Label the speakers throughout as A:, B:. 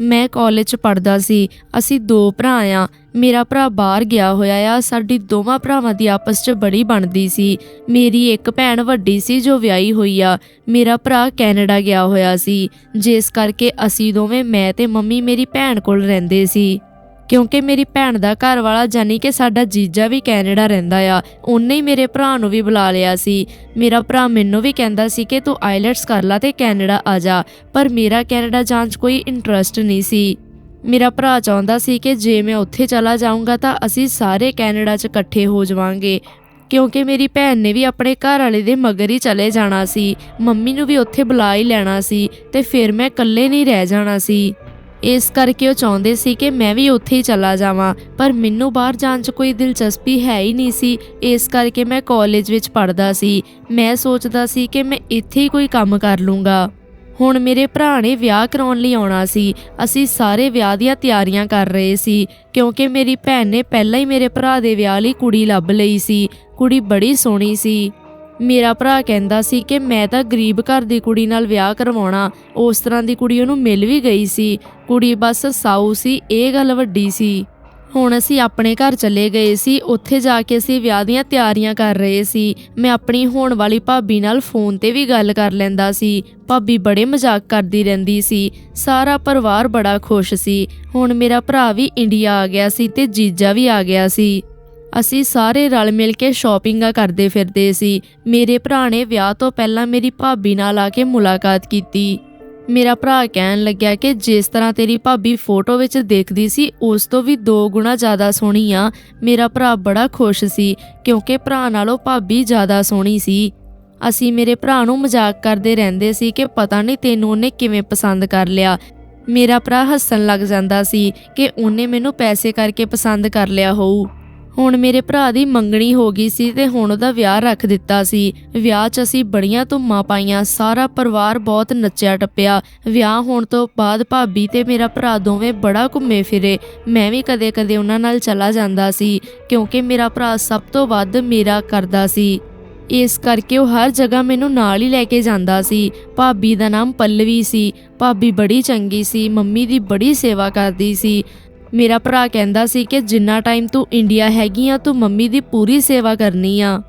A: ਮੈਂ ਕਾਲਜ 'ਚ ਪੜਦਾ ਸੀ। ਅਸੀਂ ਦੋ ਭਰਾ ਆ। ਮੇਰਾ ਭਰਾ ਬਾਹਰ ਗਿਆ ਹੋਇਆ ਆ। ਸਾਡੀ ਦੋਵਾਂ ਭਰਾਵਾਂ ਦੀ ਆਪਸ 'ਚ ਬੜੀ ਬਣਦੀ ਸੀ। ਮੇਰੀ ਇੱਕ ਭੈਣ ਵੱਡੀ ਸੀ ਜੋ ਵਿਆਹੀ ਹੋਈ ਆ। ਮੇਰਾ ਭਰਾ ਕੈਨੇਡਾ ਗਿਆ ਹੋਇਆ ਸੀ। ਜਿਸ ਕਰਕੇ ਅਸੀਂ ਦੋਵੇਂ ਮੈਂ ਤੇ ਮੰਮੀ ਮੇਰੀ ਭੈਣ ਕੋਲ ਰਹਿੰਦੇ ਸੀ। ਕਿਉਂਕਿ ਮੇਰੀ ਭੈਣ ਦਾ ਘਰ ਵਾਲਾ ਜਾਨੀ ਕਿ ਸਾਡਾ ਜੀਜਾ ਵੀ ਕੈਨੇਡਾ ਰਹਿੰਦਾ ਆ, ਉਹਨੇ ਹੀ ਮੇਰੇ ਭਰਾ ਨੂੰ ਵੀ ਬੁਲਾ ਲਿਆ ਸੀ। ਮੇਰਾ ਭਰਾ ਮੈਨੂੰ ਵੀ ਕਹਿੰਦਾ ਸੀ ਕਿ ਤੂੰ ਆਈਲੈਟਸ ਕਰ ਲੈ ਤੇ ਕੈਨੇਡਾ ਆ ਜਾ, ਪਰ ਮੇਰਾ ਕੈਨੇਡਾ ਜਾਣ 'ਚ ਕੋਈ ਇੰਟਰਸਟ ਨਹੀਂ ਸੀ। ਮੇਰਾ ਭਰਾ ਚਾਹੁੰਦਾ ਸੀ ਕਿ ਜੇ ਮੈਂ ਉੱਥੇ ਚਲਾ ਜਾਊਂਗਾ ਤਾਂ ਅਸੀਂ ਸਾਰੇ ਕੈਨੇਡਾ 'ਚ ਇਕੱਠੇ ਹੋ ਜਾਵਾਂਗੇ। ਕਿਉਂਕਿ ਮੇਰੀ ਭੈਣ ਨੇ ਵੀ ਆਪਣੇ ਘਰ ਵਾਲੇ ਦੇ ਮਗਰ ਹੀ ਚਲੇ ਜਾਣਾ ਸੀ, ਮੰਮੀ ਨੂੰ ਵੀ ਉੱਥੇ ਬੁਲਾ ਹੀ ਲੈਣਾ ਸੀ ਤੇ ਫਿਰ ਮੈਂ ਇਕੱਲੇ ਨਹੀਂ ਰਹਿ ਜਾਣਾ ਸੀ। ਇਸ ਕਰਕੇ ਉਹ ਚਾਹੁੰਦੇ ਸੀ ਕਿ ਮੈਂ ਵੀ ਉੱਥੇ ਹੀ ਚਲਾ ਜਾਵਾਂ, ਪਰ ਮੈਨੂੰ ਬਾਹਰ ਜਾਣ 'ਚ ਕੋਈ ਦਿਲਚਸਪੀ ਹੈ ਹੀ ਨਹੀਂ ਸੀ, ਇਸ ਕਰਕੇ ਮੈਂ ਕਾਲਜ ਵਿੱਚ ਪੜ੍ਹਦਾ ਸੀ। ਮੈਂ ਸੋਚਦਾ ਸੀ ਕਿ ਮੈਂ ਇੱਥੇ ਹੀ ਕੋਈ ਕੰਮ ਕਰ ਲੂੰਗਾ। ਹੁਣ ਮੇਰੇ ਭਰਾ ਨੇ ਵਿਆਹ ਕਰਾਉਣ ਲਈ ਆਉਣਾ ਸੀ। ਅਸੀਂ ਸਾਰੇ ਵਿਆਹ ਦੀਆਂ ਤਿਆਰੀਆਂ ਕਰ ਰਹੇ ਸੀ, ਕਿਉਂਕਿ ਮੇਰੀ ਭੈਣ ਨੇ ਪਹਿਲਾਂ ਹੀ ਮੇਰੇ ਭਰਾ ਦੇ ਵਿਆਹ ਲਈ ਕੁੜੀ ਲੱਭ ਲਈ ਸੀ। ਕੁੜੀ ਬੜੀ ਸੋਹਣੀ ਸੀ। ਮੇਰਾ ਭਰਾ ਕਹਿੰਦਾ ਸੀ ਕਿ ਮੈਂ ਤਾਂ ਗਰੀਬ ਘਰ ਦੀ ਕੁੜੀ ਨਾਲ ਵਿਆਹ ਕਰਵਾਉਣਾ, ਉਸ ਤਰ੍ਹਾਂ ਦੀ ਕੁੜੀ ਉਹਨੂੰ ਮਿਲ ਵੀ ਗਈ ਸੀ। ਕੁੜੀ ਬਸ ਸਾਊ ਸੀ, ਇਹ ਗੱਲ ਵੱਡੀ ਸੀ। ਹੁਣ ਅਸੀਂ ਆਪਣੇ ਘਰ ਚਲੇ ਗਏ ਸੀ, ਉੱਥੇ ਜਾ ਕੇ ਅਸੀਂ ਵਿਆਹ ਦੀਆਂ ਤਿਆਰੀਆਂ ਕਰ ਰਹੇ ਸੀ। ਮੈਂ ਆਪਣੀ ਹੋਣ ਵਾਲੀ ਭਾਬੀ ਨਾਲ ਫੋਨ ਤੇ ਵੀ ਗੱਲ ਕਰ ਲੈਂਦਾ ਸੀ। ਭਾਬੀ ਬੜੇ ਮਜ਼ਾਕ ਕਰਦੀ ਰਹਿੰਦੀ ਸੀ। ਸਾਰਾ ਪਰਿਵਾਰ ਬੜਾ ਖੁਸ਼ ਸੀ। ਹੁਣ ਮੇਰਾ ਭਰਾ ਵੀ ਇੰਡੀਆ ਆ ਗਿਆ ਸੀ ਤੇ ਜੀਜਾ ਵੀ ਆ ਗਿਆ ਸੀ। ਅਸੀਂ ਸਾਰੇ ਰਲ ਮਿਲ ਕੇ ਸ਼ਾਪਿੰਗਾਂ ਕਰਦੇ ਫਿਰਦੇ ਸੀ। ਮੇਰੇ ਭਰਾ ਨੇ ਵਿਆਹ ਤੋਂ ਪਹਿਲਾਂ ਮੇਰੀ ਭਾਬੀ ਨਾਲ ਆ ਕੇ ਮੁਲਾਕਾਤ ਕੀਤੀ। ਮੇਰਾ ਭਰਾ ਕਹਿਣ ਲੱਗਿਆ ਕਿ ਜਿਸ ਤਰ੍ਹਾਂ ਤੇਰੀ ਭਾਬੀ ਫੋਟੋ ਵਿੱਚ ਦੇਖਦੀ ਸੀ, ਉਸ ਤੋਂ ਵੀ ਦੋ ਗੁਣਾ ਜ਼ਿਆਦਾ ਸੋਹਣੀ ਆ। ਮੇਰਾ ਭਰਾ ਬੜਾ ਖੁਸ਼ ਸੀ, ਕਿਉਂਕਿ ਭਰਾ ਨਾਲੋਂ ਭਾਬੀ ਜ਼ਿਆਦਾ ਸੋਹਣੀ ਸੀ। ਅਸੀਂ ਮੇਰੇ ਭਰਾ ਨੂੰ ਮਜ਼ਾਕ ਕਰਦੇ ਰਹਿੰਦੇ ਸੀ ਕਿ ਪਤਾ ਨਹੀਂ ਤੈਨੂੰ ਉਹਨੇ ਕਿਵੇਂ ਪਸੰਦ ਕਰ ਲਿਆ। ਮੇਰਾ ਭਰਾ ਹੱਸਣ ਲੱਗ ਜਾਂਦਾ ਸੀ ਕਿ ਉਹਨੇ ਮੈਨੂੰ ਪੈਸੇ ਕਰਕੇ ਪਸੰਦ ਕਰ ਲਿਆ ਹੋਊ। ਹੁਣ ਮੇਰੇ ਭਰਾ ਦੀ ਮੰਗਣੀ ਹੋ ਗਈ ਸੀ ਤੇ ਹੁਣ ਉਹਦਾ ਵਿਆਹ ਰੱਖ ਦਿੱਤਾ ਸੀ। ਵਿਆਹ 'ਚ ਅਸੀਂ ਬੜੀਆਂ ਧੁੰਮਾਂ ਪਾਈਆਂ, ਸਾਰਾ ਪਰਿਵਾਰ ਬਹੁਤ ਨੱਚਿਆ ਟੱਪਿਆ। ਵਿਆਹ ਹੋਣ ਤੋਂ ਬਾਅਦ ਭਾਬੀ ਤੇ ਮੇਰਾ ਭਰਾ ਦੋਵੇਂ ਬੜਾ ਘੁੰਮੇ ਫਿਰੇ। ਮੈਂ ਵੀ ਕਦੇ-ਕਦੇ ਉਹਨਾਂ ਨਾਲ ਚਲਾ ਜਾਂਦਾ ਸੀ, ਕਿਉਂਕਿ ਮੇਰਾ ਭਰਾ ਸਭ ਤੋਂ ਵੱਧ ਮੇਰਾ ਕਰਦਾ ਸੀ। ਇਸ ਕਰਕੇ ਉਹ ਹਰ ਜਗ੍ਹਾ ਮੈਨੂੰ ਨਾਲ ਹੀ ਲੈ ਕੇ ਜਾਂਦਾ ਸੀ। ਭਾਬੀ ਦਾ ਨਾਮ ਪੱਲਵੀ ਸੀ। ਭਾਬੀ ਬੜੀ ਚੰਗੀ ਸੀ, ਮੰਮੀ ਦੀ ਬੜੀ ਸੇਵਾ ਕਰਦੀ ਸੀ। ਮੇਰਾ ਭਰਾ ਕਹਿੰਦਾ ਸੀ ਕਿ ਜਿੰਨਾ ਟਾਈਮ ਤੂੰ ਇੰਡੀਆ ਹੈਗੀ ਆ, ਤੂੰ ਮੰਮੀ ਦੀ ਪੂਰੀ ਸੇਵਾ ਕਰਨੀ ਆ।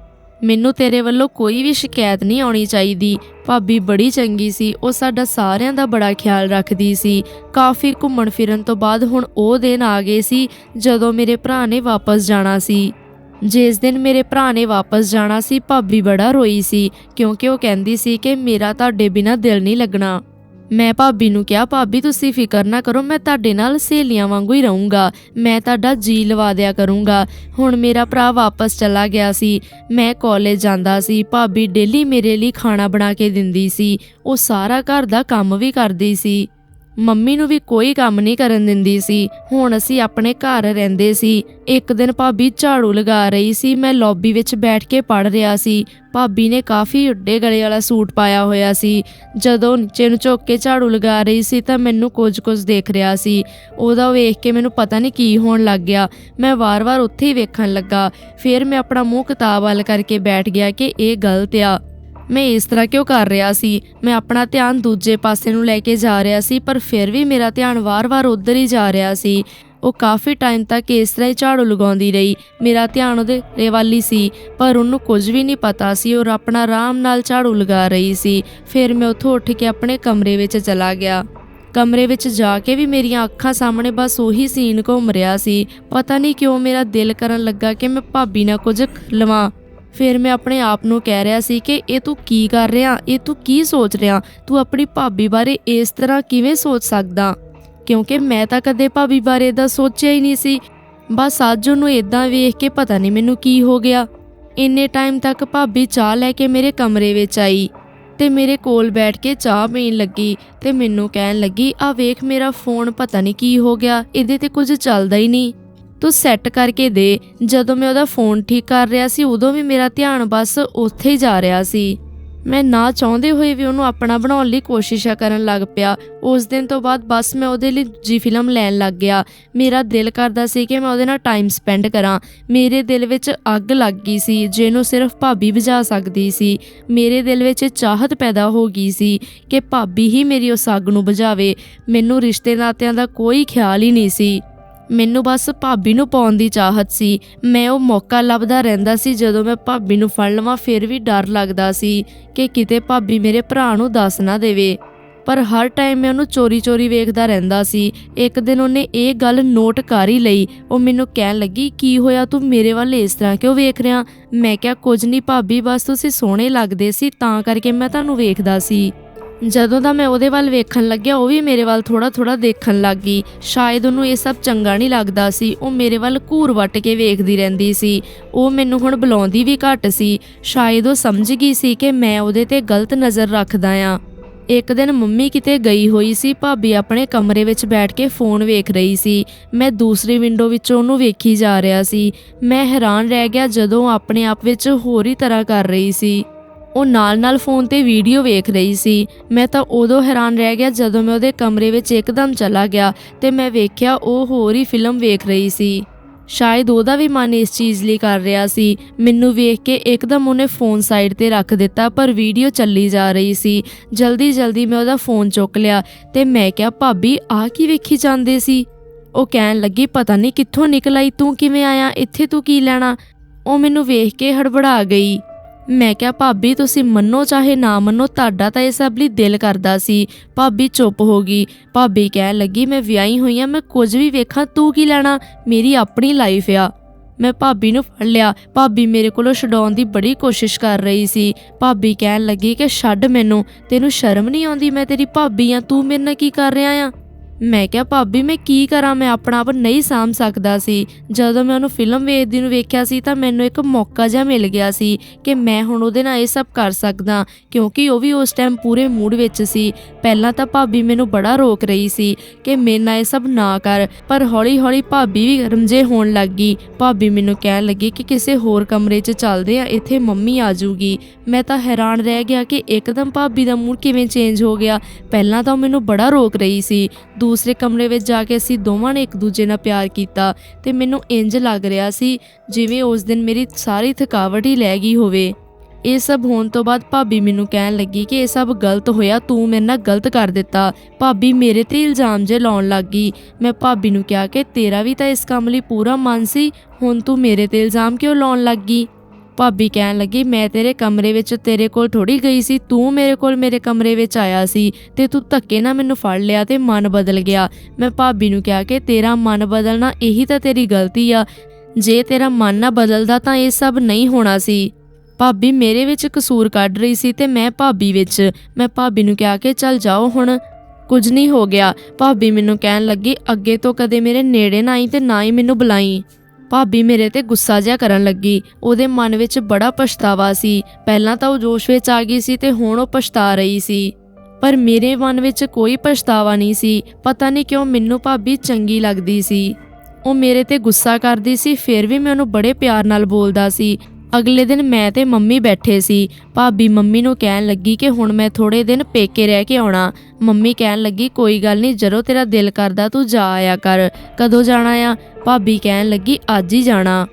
A: ਮੈਨੂੰ ਤੇਰੇ ਵੱਲੋਂ ਕੋਈ ਵੀ ਸ਼ਿਕਾਇਤ ਨਹੀਂ ਆਉਣੀ ਚਾਹੀਦੀ। ਭਾਬੀ ਬੜੀ ਚੰਗੀ ਸੀ, ਉਹ ਸਾਡਾ ਸਾਰਿਆਂ ਦਾ ਬੜਾ ਖਿਆਲ ਰੱਖਦੀ ਸੀ। ਕਾਫੀ ਘੁੰਮਣ ਫਿਰਨ ਤੋਂ ਬਾਅਦ ਹੁਣ ਉਹ ਦਿਨ ਆ ਗਏ ਸੀ, ਜਦੋਂ ਮੇਰੇ ਭਰਾ ਨੇ ਵਾਪਸ ਜਾਣਾ ਸੀ। ਜਿਸ ਦਿਨ ਮੇਰੇ ਭਰਾ ਨੇ ਵਾਪਸ ਜਾਣਾ ਸੀ, ਭਾਬੀ ਬੜਾ ਰੋਈ ਸੀ, ਕਿਉਂਕਿ ਉਹ ਕਹਿੰਦੀ ਸੀ ਕਿ ਮੇਰਾ ਤੁਹਾਡੇ ਬਿਨਾ ਦਿਲ ਨਹੀਂ ਲੱਗਣਾ। ਮੈਂ ਭਾਬੀ ਨੂੰ ਕਿਹਾ, ਭਾਬੀ, ਤੁਸੀਂ ਫਿਕਰ ਨਾ ਕਰੋ, ਮੈਂ ਤੁਹਾਡੇ ਨਾਲ ਸਹੇਲੀਆਂ ਵਾਂਗੂ ਹੀ ਰਹੂੰਗਾ। ਮੈਂ ਤੁਹਾਡਾ ਜੀ ਲਵਾ ਦਿਆ ਕਰੂੰਗਾ। ਹੁਣ ਮੇਰਾ ਭਰਾ ਵਾਪਸ ਚਲਾ ਗਿਆ ਸੀ। ਮੈਂ ਕਾਲਜ ਜਾਂਦਾ ਸੀ। ਭਾਬੀ ਡੇਲੀ ਮੇਰੇ ਲਈ ਖਾਣਾ ਬਣਾ ਕੇ ਦਿੰਦੀ ਸੀ। ਉਹ ਸਾਰਾ ਘਰ ਦਾ ਕੰਮ ਵੀ ਕਰਦੀ ਸੀ। ਮੰਮੀ ਨੂੰ ਵੀ ਕੋਈ ਕੰਮ ਨਹੀਂ ਕਰਨ ਦਿੰਦੀ ਸੀ। ਹੁਣ ਅਸੀਂ ਆਪਣੇ ਘਰ ਰਹਿੰਦੇ ਸੀ। ਇੱਕ ਦਿਨ ਭਾਬੀ ਝਾੜੂ ਲਗਾ ਰਹੀ ਸੀ। ਮੈਂ ਲੌਬੀ ਵਿੱਚ ਬੈਠ ਕੇ ਪੜ ਰਿਹਾ ਸੀ। ਭਾਬੀ ਨੇ ਕਾਫੀ ਉੱਡੇ ਗਲੇ ਵਾਲਾ ਸੂਟ ਪਾਇਆ ਹੋਇਆ ਸੀ। ਜਦੋਂ ਨੀਚੇ ਨੂੰ ਝੁੱਕ ਕੇ ਝਾੜੂ ਲਗਾ ਰਹੀ ਸੀ ਤਾਂ ਮੈਨੂੰ ਕੁਝ ਕੁਝ ਦੇਖ ਰਿਹਾ ਸੀ। ਉਹਦਾ ਵੇਖ ਕੇ ਮੈਨੂੰ ਪਤਾ ਨਹੀਂ ਕੀ ਹੋਣ ਲੱਗ ਗਿਆ। ਮੈਂ ਵਾਰ-ਵਾਰ ਉੱਥੇ ਹੀ ਵੇਖਣ ਲੱਗਾ। ਫਿਰ ਮੈਂ ਆਪਣਾ ਮੂੰਹ ਕਿਤਾਬ ਵੱਲ ਕਰਕੇ ਬੈਠ ਗਿਆ ਕਿ ਇਹ ਗਲਤ ਆ। ਮੈਂ ਇਸ ਤਰ੍ਹਾਂ ਕਿਉਂ ਕਰ ਰਿਹਾ ਸੀ? ਮੈਂ ਆਪਣਾ ਧਿਆਨ ਦੂਜੇ ਪਾਸੇ ਨੂੰ ਲੈ ਕੇ ਜਾ ਰਿਹਾ ਸੀ, ਪਰ ਫਿਰ ਵੀ ਮੇਰਾ ਧਿਆਨ ਵਾਰ-ਵਾਰ ਉਧਰ ਹੀ ਜਾ ਰਿਹਾ ਸੀ। ਉਹ ਕਾਫੀ ਟਾਈਮ ਤੱਕ ਇਸ ਤਰ੍ਹਾਂ ਹੀ ਝਾੜੂ ਲਗਾਉਂਦੀ ਰਹੀ। ਮੇਰਾ ਧਿਆਨ ਉਹਦੇ ਰੇਵਾਲੀ ਸੀ, ਪਰ ਉਹਨੂੰ ਕੁਝ ਵੀ ਨਹੀਂ ਪਤਾ ਸੀ। ਔਰ ਆਪਣਾ ਆਰਾਮ ਨਾਲ ਝਾੜੂ ਲਗਾ ਰਹੀ ਸੀ। ਫਿਰ ਮੈਂ ਉੱਥੋਂ ਉੱਠ ਕੇ ਆਪਣੇ ਕਮਰੇ ਵਿੱਚ ਚਲਾ ਗਿਆ। ਕਮਰੇ ਵਿੱਚ ਜਾ ਕੇ ਵੀ ਮੇਰੀਆਂ ਅੱਖਾਂ ਸਾਹਮਣੇ ਬਸ ਉਹੀ ਸੀਨ ਘੁੰਮ ਰਿਹਾ ਸੀ। ਪਤਾ ਨਹੀਂ ਕਿਉਂ ਮੇਰਾ ਦਿਲ ਕਰਨ ਲੱਗਾ ਕਿ ਮੈਂ ਭਾਬੀ ਨਾਲ ਕੁਝ ਲਵਾਂ। ਫਿਰ ਮੈਂ ਆਪਣੇ ਆਪ ਨੂੰ ਕਹਿ ਰਿਹਾ ਸੀ ਕਿ ਇਹ ਤੂੰ ਕੀ ਕਰ ਰਿਹਾ? ਇਹ ਤੂੰ ਕੀ ਸੋਚ ਰਿਹਾ? ਤੂੰ ਆਪਣੀ ਭਾਬੀ ਬਾਰੇ ਇਸ ਤਰ੍ਹਾਂ ਕਿਵੇਂ ਸੋਚ ਸਕਦਾ? ਕਿਉਂਕਿ ਮੈਂ ਤਾਂ ਕਦੇ ਭਾਬੀ ਬਾਰੇ ਦਾ ਸੋਚਿਆ ਹੀ ਨਹੀਂ ਸੀ। ਬਸ ਅੱਜ ਉਹਨੂੰ ਇਦਾਂ ਵੇਖ ਕੇ ਪਤਾ ਨਹੀਂ ਮੈਨੂੰ ਕੀ ਹੋ ਗਿਆ। ਇੰਨੇ ਟਾਈਮ ਤੱਕ ਭਾਬੀ ਚਾਹ ਲੈ ਕੇ ਮੇਰੇ ਕਮਰੇ ਵਿੱਚ ਆਈ ਤੇ ਮੇਰੇ ਕੋਲ ਬੈਠ ਕੇ ਚਾਹ ਪੀਣ ਲੱਗੀ ਤੇ ਮੈਨੂੰ ਕਹਿਣ ਲੱਗੀ ਆ ਵੇਖ ਮੇਰਾ ਫੋਨ ਪਤਾ ਨਹੀਂ ਕੀ ਹੋ ਗਿਆ, ਇਹਦੇ ਤੇ ਕੁਝ ਚੱਲਦਾ ਹੀ ਨਹੀਂ। ਤੂੰ ਸੈੱਟ ਕਰਕੇ ਦੇ। ਜਦੋਂ ਮੈਂ ਉਹਦਾ ਫੋਨ ਠੀਕ ਕਰ ਰਿਹਾ ਸੀ, ਉਦੋਂ ਵੀ ਮੇਰਾ ਧਿਆਨ ਬਸ ਉੱਥੇ ਹੀ ਜਾ ਰਿਹਾ ਸੀ। ਮੈਂ ਨਾ ਚਾਹੁੰਦੇ ਹੋਏ ਵੀ ਉਹਨੂੰ ਆਪਣਾ ਬਣਾਉਣ ਲਈ ਕੋਸ਼ਿਸ਼ਾਂ ਕਰਨ ਲੱਗ ਪਿਆ। ਉਸ ਦਿਨ ਤੋਂ ਬਾਅਦ ਬਸ ਮੈਂ ਉਹਦੇ ਲਈ ਦੂਜੀ ਫਿਲਮ ਲੈਣ ਲੱਗ ਗਿਆ। ਮੇਰਾ ਦਿਲ ਕਰਦਾ ਸੀ ਕਿ ਮੈਂ ਉਹਦੇ ਨਾਲ ਟਾਈਮ ਸਪੈਂਡ ਕਰਾਂ। ਮੇਰੇ ਦਿਲ ਵਿੱਚ ਅੱਗ ਲੱਗ ਗਈ ਸੀ, ਜਿਹਨੂੰ ਸਿਰਫ ਭਾਬੀ ਬੁਝਾ ਸਕਦੀ ਸੀ। ਮੇਰੇ ਦਿਲ ਵਿੱਚ ਚਾਹਤ ਪੈਦਾ ਹੋ ਗਈ ਸੀ ਕਿ ਭਾਬੀ ਹੀ ਮੇਰੀ ਉਸ ਅੱਗ ਨੂੰ ਬੁਝਾਵੇ। ਮੈਨੂੰ ਰਿਸ਼ਤੇ ਨਾਤਿਆਂ ਦਾ ਕੋਈ ਖਿਆਲ ਹੀ ਨਹੀਂ ਸੀ। ਮੈਨੂੰ ਬਸ ਭਾਬੀ ਨੂੰ ਪਾਉਣ ਦੀ ਚਾਹਤ ਸੀ। ਮੈਂ ਉਹ ਮੌਕਾ ਲੱਭਦਾ ਰਹਿੰਦਾ ਸੀ ਜਦੋਂ ਮੈਂ ਭਾਬੀ ਨੂੰ ਫੜ ਲਵਾਂ, ਫਿਰ ਵੀ ਡਰ ਲੱਗਦਾ ਸੀ ਕਿ ਕਿਤੇ ਭਾਬੀ ਮੇਰੇ ਭਰਾ ਨੂੰ ਦੱਸ ਨਾ ਦੇਵੇ। ਪਰ ਹਰ ਟਾਈਮ ਮੈਂ ਉਹਨੂੰ ਚੋਰੀ-ਚੋਰੀ ਵੇਖਦਾ ਰਹਿੰਦਾ ਸੀ। ਇੱਕ ਦਿਨ ਉਹਨੇ ਇਹ ਗੱਲ ਨੋਟ ਕਰ ਹੀ ਲਈ। ਉਹ ਮੈਨੂੰ ਕਹਿਣ ਲੱਗੀ, ਕੀ ਹੋਇਆ? ਤੂੰ ਮੇਰੇ ਵੱਲ ਇਸ ਤਰ੍ਹਾਂ ਕਿਉਂ ਵੇਖ ਰਿਹਾ? ਮੈਂ ਕਿਹਾ, ਕੁਝ ਨਹੀਂ ਭਾਬੀ, ਬਸ ਤੁਸੀਂ ਸੋਹਣੇ ਲੱਗਦੇ ਸੀ, ਤਾਂ ਕਰਕੇ ਮੈਂ ਤੁਹਾਨੂੰ ਵੇਖਦਾ ਸੀ। ਜਦੋਂ ਦਾ ਮੈਂ ਉਹਦੇ ਵੱਲ ਵੇਖਣ ਲੱਗਿਆ, ਉਹ ਵੀ ਮੇਰੇ ਵੱਲ ਥੋੜਾ ਥੋੜਾ ਦੇਖਣ ਲੱਗ ਗਈ। ਸ਼ਾਇਦ ਉਹਨੂੰ ਇਹ ਸਭ ਚੰਗਾ ਨਹੀਂ ਲੱਗਦਾ ਸੀ। ਉਹ ਮੇਰੇ ਵੱਲ ਘੂਰ ਵੱਟ ਕੇ ਵੇਖਦੀ ਰਹਿੰਦੀ ਸੀ। ਉਹ ਮੈਨੂੰ ਹੁਣ ਬੁਲਾਉਂਦੀ ਵੀ ਘੱਟ ਸੀ। ਸ਼ਾਇਦ ਉਹ ਸਮਝ ਗਈ ਸੀ ਕਿ ਮੈਂ ਉਹਦੇ ਤੇ ਗਲਤ ਨਜ਼ਰ ਰੱਖਦਾ ਆ। ਇੱਕ ਦਿਨ ਮੰਮੀ ਕਿਤੇ ਗਈ ਹੋਈ ਸੀ। ਭਾਬੀ ਆਪਣੇ ਕਮਰੇ ਵਿੱਚ ਬੈਠ ਕੇ ਫੋਨ ਵੇਖ ਰਹੀ ਸੀ। ਮੈਂ ਦੂਸਰੀ ਵਿੰਡੋ ਵਿੱਚੋਂ ਉਹਨੂੰ ਵੇਖੀ ਜਾ ਰਿਹਾ ਸੀ। ਮੈਂ ਹੈਰਾਨ ਰਹਿ ਗਿਆ ਜਦੋਂ ਉਹ ਆਪਣੇ ਆਪ ਵਿੱਚ ਹੋਰ ਹੀ ਤਰ੍ਹਾਂ ਕਰ ਰਹੀ ਸੀ। ਉਹ ਨਾਲ-ਨਾਲ ਫੋਨ ਤੇ ਵੀਡੀਓ ਵੇਖ ਰਹੀ ਸੀ। ਮੈਂ ਤਾਂ ਉਦੋਂ ਹੈਰਾਨ ਰਹਿ ਗਿਆ ਜਦੋਂ ਮੈਂ ਉਹਦੇ ਕਮਰੇ ਵਿੱਚ ਇੱਕਦਮ ਚਲਾ ਗਿਆ ਤੇ ਮੈਂ ਵੇਖਿਆ ਉਹ ਹੋਰ ਹੀ ਫਿਲਮ ਵੇਖ ਰਹੀ ਸੀ। ਸ਼ਾਇਦ ਉਹਦਾ ਵੀ ਮਨ ਇਸ ਚੀਜ਼ ਲਈ ਕਰ ਰਿਹਾ ਸੀ। ਮੈਨੂੰ ਵੇਖ ਕੇ ਇੱਕਦਮ ਉਹਨੇ ਫੋਨ ਸਾਈਡ ਤੇ ਰੱਖ ਦਿੱਤਾ, ਪਰ ਵੀਡੀਓ ਚੱਲੀ ਜਾ ਰਹੀ ਸੀ। ਜਲਦੀ ਜਲਦੀ ਮੈਂ ਉਹਦਾ ਫੋਨ ਚੁੱਕ ਲਿਆ ਤੇ ਮੈਂ ਕਿਹਾ, ਭਾਬੀ ਆ ਕੀ ਵੇਖੀ ਜਾਂਦੇ ਸੀ? ਉਹ ਕਹਿਣ ਲੱਗੀ, ਪਤਾ ਨਹੀਂ ਕਿੱਥੋਂ ਨਿਕਲ ਆਈ, ਤੂੰ ਕਿਵੇਂ ਆਇਆ? ਇੱਥੇ ਤੂੰ ਕੀ ਲੈਣਾ? ਉਹ ਮੈਨੂੰ ਵੇਖ ਕੇ ਹੜਬੜਾ ਗਈ। ਮੈਂ ਕਿਹਾ, ਭਾਬੀ, ਤੁਸੀਂ ਮੰਨੋ ਚਾਹੇ ਨਾ ਮੰਨੋ, ਤੁਹਾਡਾ ਤਾਂ ਇਸ ਸਭ ਲਈ ਦਿਲ ਕਰਦਾ ਸੀ। ਭਾਬੀ ਚੁੱਪ ਹੋ ਗਈ। ਭਾਬੀ ਕਹਿਣ ਲੱਗੀ, ਮੈਂ ਵਿਆਹੀ ਹੋਈ ਆ, ਮੈਂ ਕੁਝ ਵੀ ਵੇਖਾਂ, ਤੂੰ ਕੀ ਲੈਣਾ? ਮੇਰੀ ਆਪਣੀ ਲਾਈਫ ਆ। ਮੈਂ ਭਾਬੀ ਨੂੰ ਫੜ ਲਿਆ। ਭਾਬੀ ਮੇਰੇ ਕੋਲੋਂ ਛਡਾਉਣ ਦੀ ਬੜੀ ਕੋਸ਼ਿਸ਼ ਕਰ ਰਹੀ ਸੀ। ਭਾਬੀ ਕਹਿਣ ਲੱਗੀ ਕਿ, ਛੱਡ ਮੈਨੂੰ, ਤੈਨੂੰ ਸ਼ਰਮ ਨਹੀਂ ਆਉਂਦੀ ਮੈਂ ਤੇਰੀ ਭਾਬੀ ਆ, ਤੂੰ ਮੇਰੇ ਨਾਲ ਕੀ ਕਰ ਰਿਹਾ ਆ? ਮੈਂ ਕਿਹਾ, ਭਾਬੀ, ਮੈਂ ਕੀ ਕਰਾਂ? ਮੈਂ ਆਪਣਾ ਆਪ ਨਹੀਂ ਸਾਂਭ ਸਕਦਾ ਸੀ। ਜਦੋਂ ਮੈਂ ਉਹਨੂੰ ਫਿਲਮ ਵੇਖਦੀ ਨੂੰ ਵੇਖਿਆ ਸੀ, ਤਾਂ ਮੈਨੂੰ ਇੱਕ ਮੌਕਾ ਜਿਹਾ ਮਿਲ ਗਿਆ ਸੀ ਕਿ ਮੈਂ ਹੁਣ ਉਹਦੇ ਨਾਲ ਇਹ ਸਭ ਕਰ ਸਕਦਾ, ਕਿਉਂਕਿ ਉਹ ਵੀ ਉਸ ਟਾਈਮ ਪੂਰੇ ਮੂਡ ਵਿੱਚ ਸੀ। ਪਹਿਲਾਂ ਤਾਂ ਭਾਬੀ ਮੈਨੂੰ ਬੜਾ ਰੋਕ ਰਹੀ ਸੀ ਕਿ ਮੇਰੇ ਨਾਲ ਇਹ ਸਭ ਨਾ ਕਰ, ਪਰ ਹੌਲੀ-ਹੌਲੀ ਭਾਬੀ ਵੀ ਗਰਮਜੇ ਹੋਣ ਲੱਗ ਗਈ। ਭਾਬੀ ਮੈਨੂੰ ਕਹਿਣ ਲੱਗੀ ਕਿ ਕਿਸੇ ਹੋਰ ਕਮਰੇ 'ਚ ਚੱਲਦੇ ਆ, ਇੱਥੇ ਮੰਮੀ ਆ ਜਾਊਗੀ ਮੈਂ ਤਾਂ ਹੈਰਾਨ ਰਹਿ ਗਿਆ ਕਿ ਇੱਕਦਮ ਭਾਬੀ ਦਾ ਮੂਡ ਕਿਵੇਂ ਚੇਂਜ ਹੋ ਗਿਆ। ਪਹਿਲਾਂ ਤਾਂ ਉਹ ਮੈਨੂੰ ਬੜਾ ਰੋਕ ਰਹੀ ਸੀ। ਦੂਸਰੇ ਕਮਰੇ ਵਿੱਚ ਜਾ ਕੇ ਅਸੀਂ ਦੋਵਾਂ ਨੇ ਇੱਕ ਦੂਜੇ ਨਾਲ ਪਿਆਰ ਕੀਤਾ ਤੇ ਮੈਨੂੰ ਇੰਜ ਲੱਗ ਰਿਹਾ ਸੀ ਜਿਵੇਂ ਉਸ ਦਿਨ ਮੇਰੀ ਸਾਰੀ ਥਕਾਵਟ ਹੀ ਲੈ ਗਈ ਹੋਵੇ। ਇਹ ਸਭ ਹੋਣ ਤੋਂ ਬਾਅਦ ਭਾਬੀ ਮੈਨੂੰ ਕਹਿਣ ਲੱਗੀ ਕਿ ਇਹ ਸਭ ਗਲਤ ਹੋਇਆ, ਤੂੰ ਮੇਰੇ ਨਾਲ ਗਲਤ ਕਰ ਦਿੱਤਾ। ਭਾਬੀ ਮੇਰੇ ਤੇ ਇਲਜ਼ਾਮ ਜੇ ਲਾਉਣ ਲੱਗ ਗਈ। ਮੈਂ ਭਾਬੀ ਨੂੰ ਕਿਹਾ ਕਿ ਤੇਰਾ ਵੀ ਤਾਂ ਇਸ ਕੰਮ ਲਈ ਪੂਰਾ ਮਨ ਸੀ, ਹੁਣ ਤੂੰ ਮੇਰੇ ਤੇ ਇਲਜ਼ਾਮ ਕਿਉਂ ਲਾਉਣ ਲੱਗ ਗਈ? ਭਾਬੀ ਕਹਿਣ ਲੱਗੀ, ਮੈਂ ਤੇਰੇ ਕਮਰੇ ਵਿੱਚ ਤੇਰੇ ਕੋਲ ਥੋੜੀ ਗਈ ਸੀ, ਤੂੰ ਮੇਰੇ ਕੋਲ ਮੇਰੇ ਕਮਰੇ ਵਿੱਚ ਆਇਆ ਸੀ ਤੇ ਤੂੰ ਧੱਕੇ ਨਾਲ ਮੈਨੂੰ ਫੜ ਲਿਆ ਤੇ ਮਨ ਬਦਲ ਗਿਆ। ਮੈਂ ਭਾਬੀ ਨੂੰ ਕਿਹਾ ਕਿ ਤੇਰਾ ਮਨ ਬਦਲਣਾ ਇਹੀ ਤਾਂ ਤੇਰੀ ਗਲਤੀ ਆ। ਜੇ ਤੇਰਾ ਮਨ ਨਾ ਬਦਲਦਾ ਤਾਂ ਇਹ ਸਭ ਨਹੀਂ ਹੋਣਾ ਸੀ। ਭਾਬੀ ਮੇਰੇ ਵਿੱਚ ਕਸੂਰ ਕੱਢ ਰਹੀ ਸੀ ਤੇ ਮੈਂ ਭਾਬੀ ਵਿੱਚ। ਮੈਂ ਭਾਬੀ ਨੂੰ ਕਿਹਾ ਕਿ ਚੱਲ ਜਾਓ ਹੁਣ। ਕੁਝ ਨਹੀਂ ਹੋ ਗਿਆ। ਭਾਬੀ ਮੈਨੂੰ ਕਹਿਣ ਲੱਗੀ, ਅੱਗੇ ਤੋਂ ਕਦੇ ਮੇਰੇ ਨੇੜੇ ਨਾ ਆਈ ਤੇ ਨਾ ਹੀ ਮੈਨੂੰ ਬੁਲਾਈ। ਭਾਬੀ ਮੇਰੇ ਤੇ ਗੁੱਸਾ ਜਿਹਾ ਕਰਨ ਲੱਗੀ। ਉਹਦੇ ਮਨ ਵਿੱਚ ਬੜਾ ਪਛਤਾਵਾ ਸੀ। ਪਹਿਲਾਂ ਤਾਂ ਉਹ ਜੋਸ਼ ਵਿੱਚ ਆ ਗਈ ਸੀ ਤੇ ਹੁਣ ਉਹ ਪਛਤਾ ਰਹੀ ਸੀ। ਪਰ ਮੇਰੇ ਮਨ ਵਿੱਚ ਕੋਈ ਪਛਤਾਵਾ ਨਹੀਂ ਸੀ। ਪਤਾ ਨਹੀਂ ਕਿਉਂ ਮੈਨੂੰ ਭਾਬੀ ਚੰਗੀ ਲੱਗਦੀ ਸੀ। ਉਹ ਮੇਰੇ ਤੇ ਗੁੱਸਾ ਕਰਦੀ ਸੀ, ਫਿਰ ਵੀ ਮੈਂ ਉਹਨੂੰ ਬੜੇ ਪਿਆਰ ਨਾਲ ਬੋਲਦਾ ਸੀ। ਅਗਲੇ ਦਿਨ ਮੈਂ ਤੇ ਮੰਮੀ ਬੈਠੇ ਸੀ। ਭਾਬੀ ਮੰਮੀ ਨੂੰ ਕਹਿਣ ਲੱਗੀ ਕਿ ਹੁਣ ਮੈਂ ਥੋੜੇ ਦਿਨ ਪੇਕੇ ਰਹਿ ਕੇ ਆਉਣਾ। ਮੰਮੀ ਕਹਿਣ ਲੱਗੀ, ਕੋਈ ਗੱਲ ਨਹੀਂ, ਜਦੋਂ ਤੇਰਾ ਦਿਲ ਕਰਦਾ ਤੂੰ ਜਾ ਆਇਆ ਕਰ। ਕਦੋਂ ਜਾਣਾ ਆ? ਭਾਬੀ ਕਹਿਣ ਲੱਗੀ, ਅੱਜ ਹੀ ਜਾਣਾ।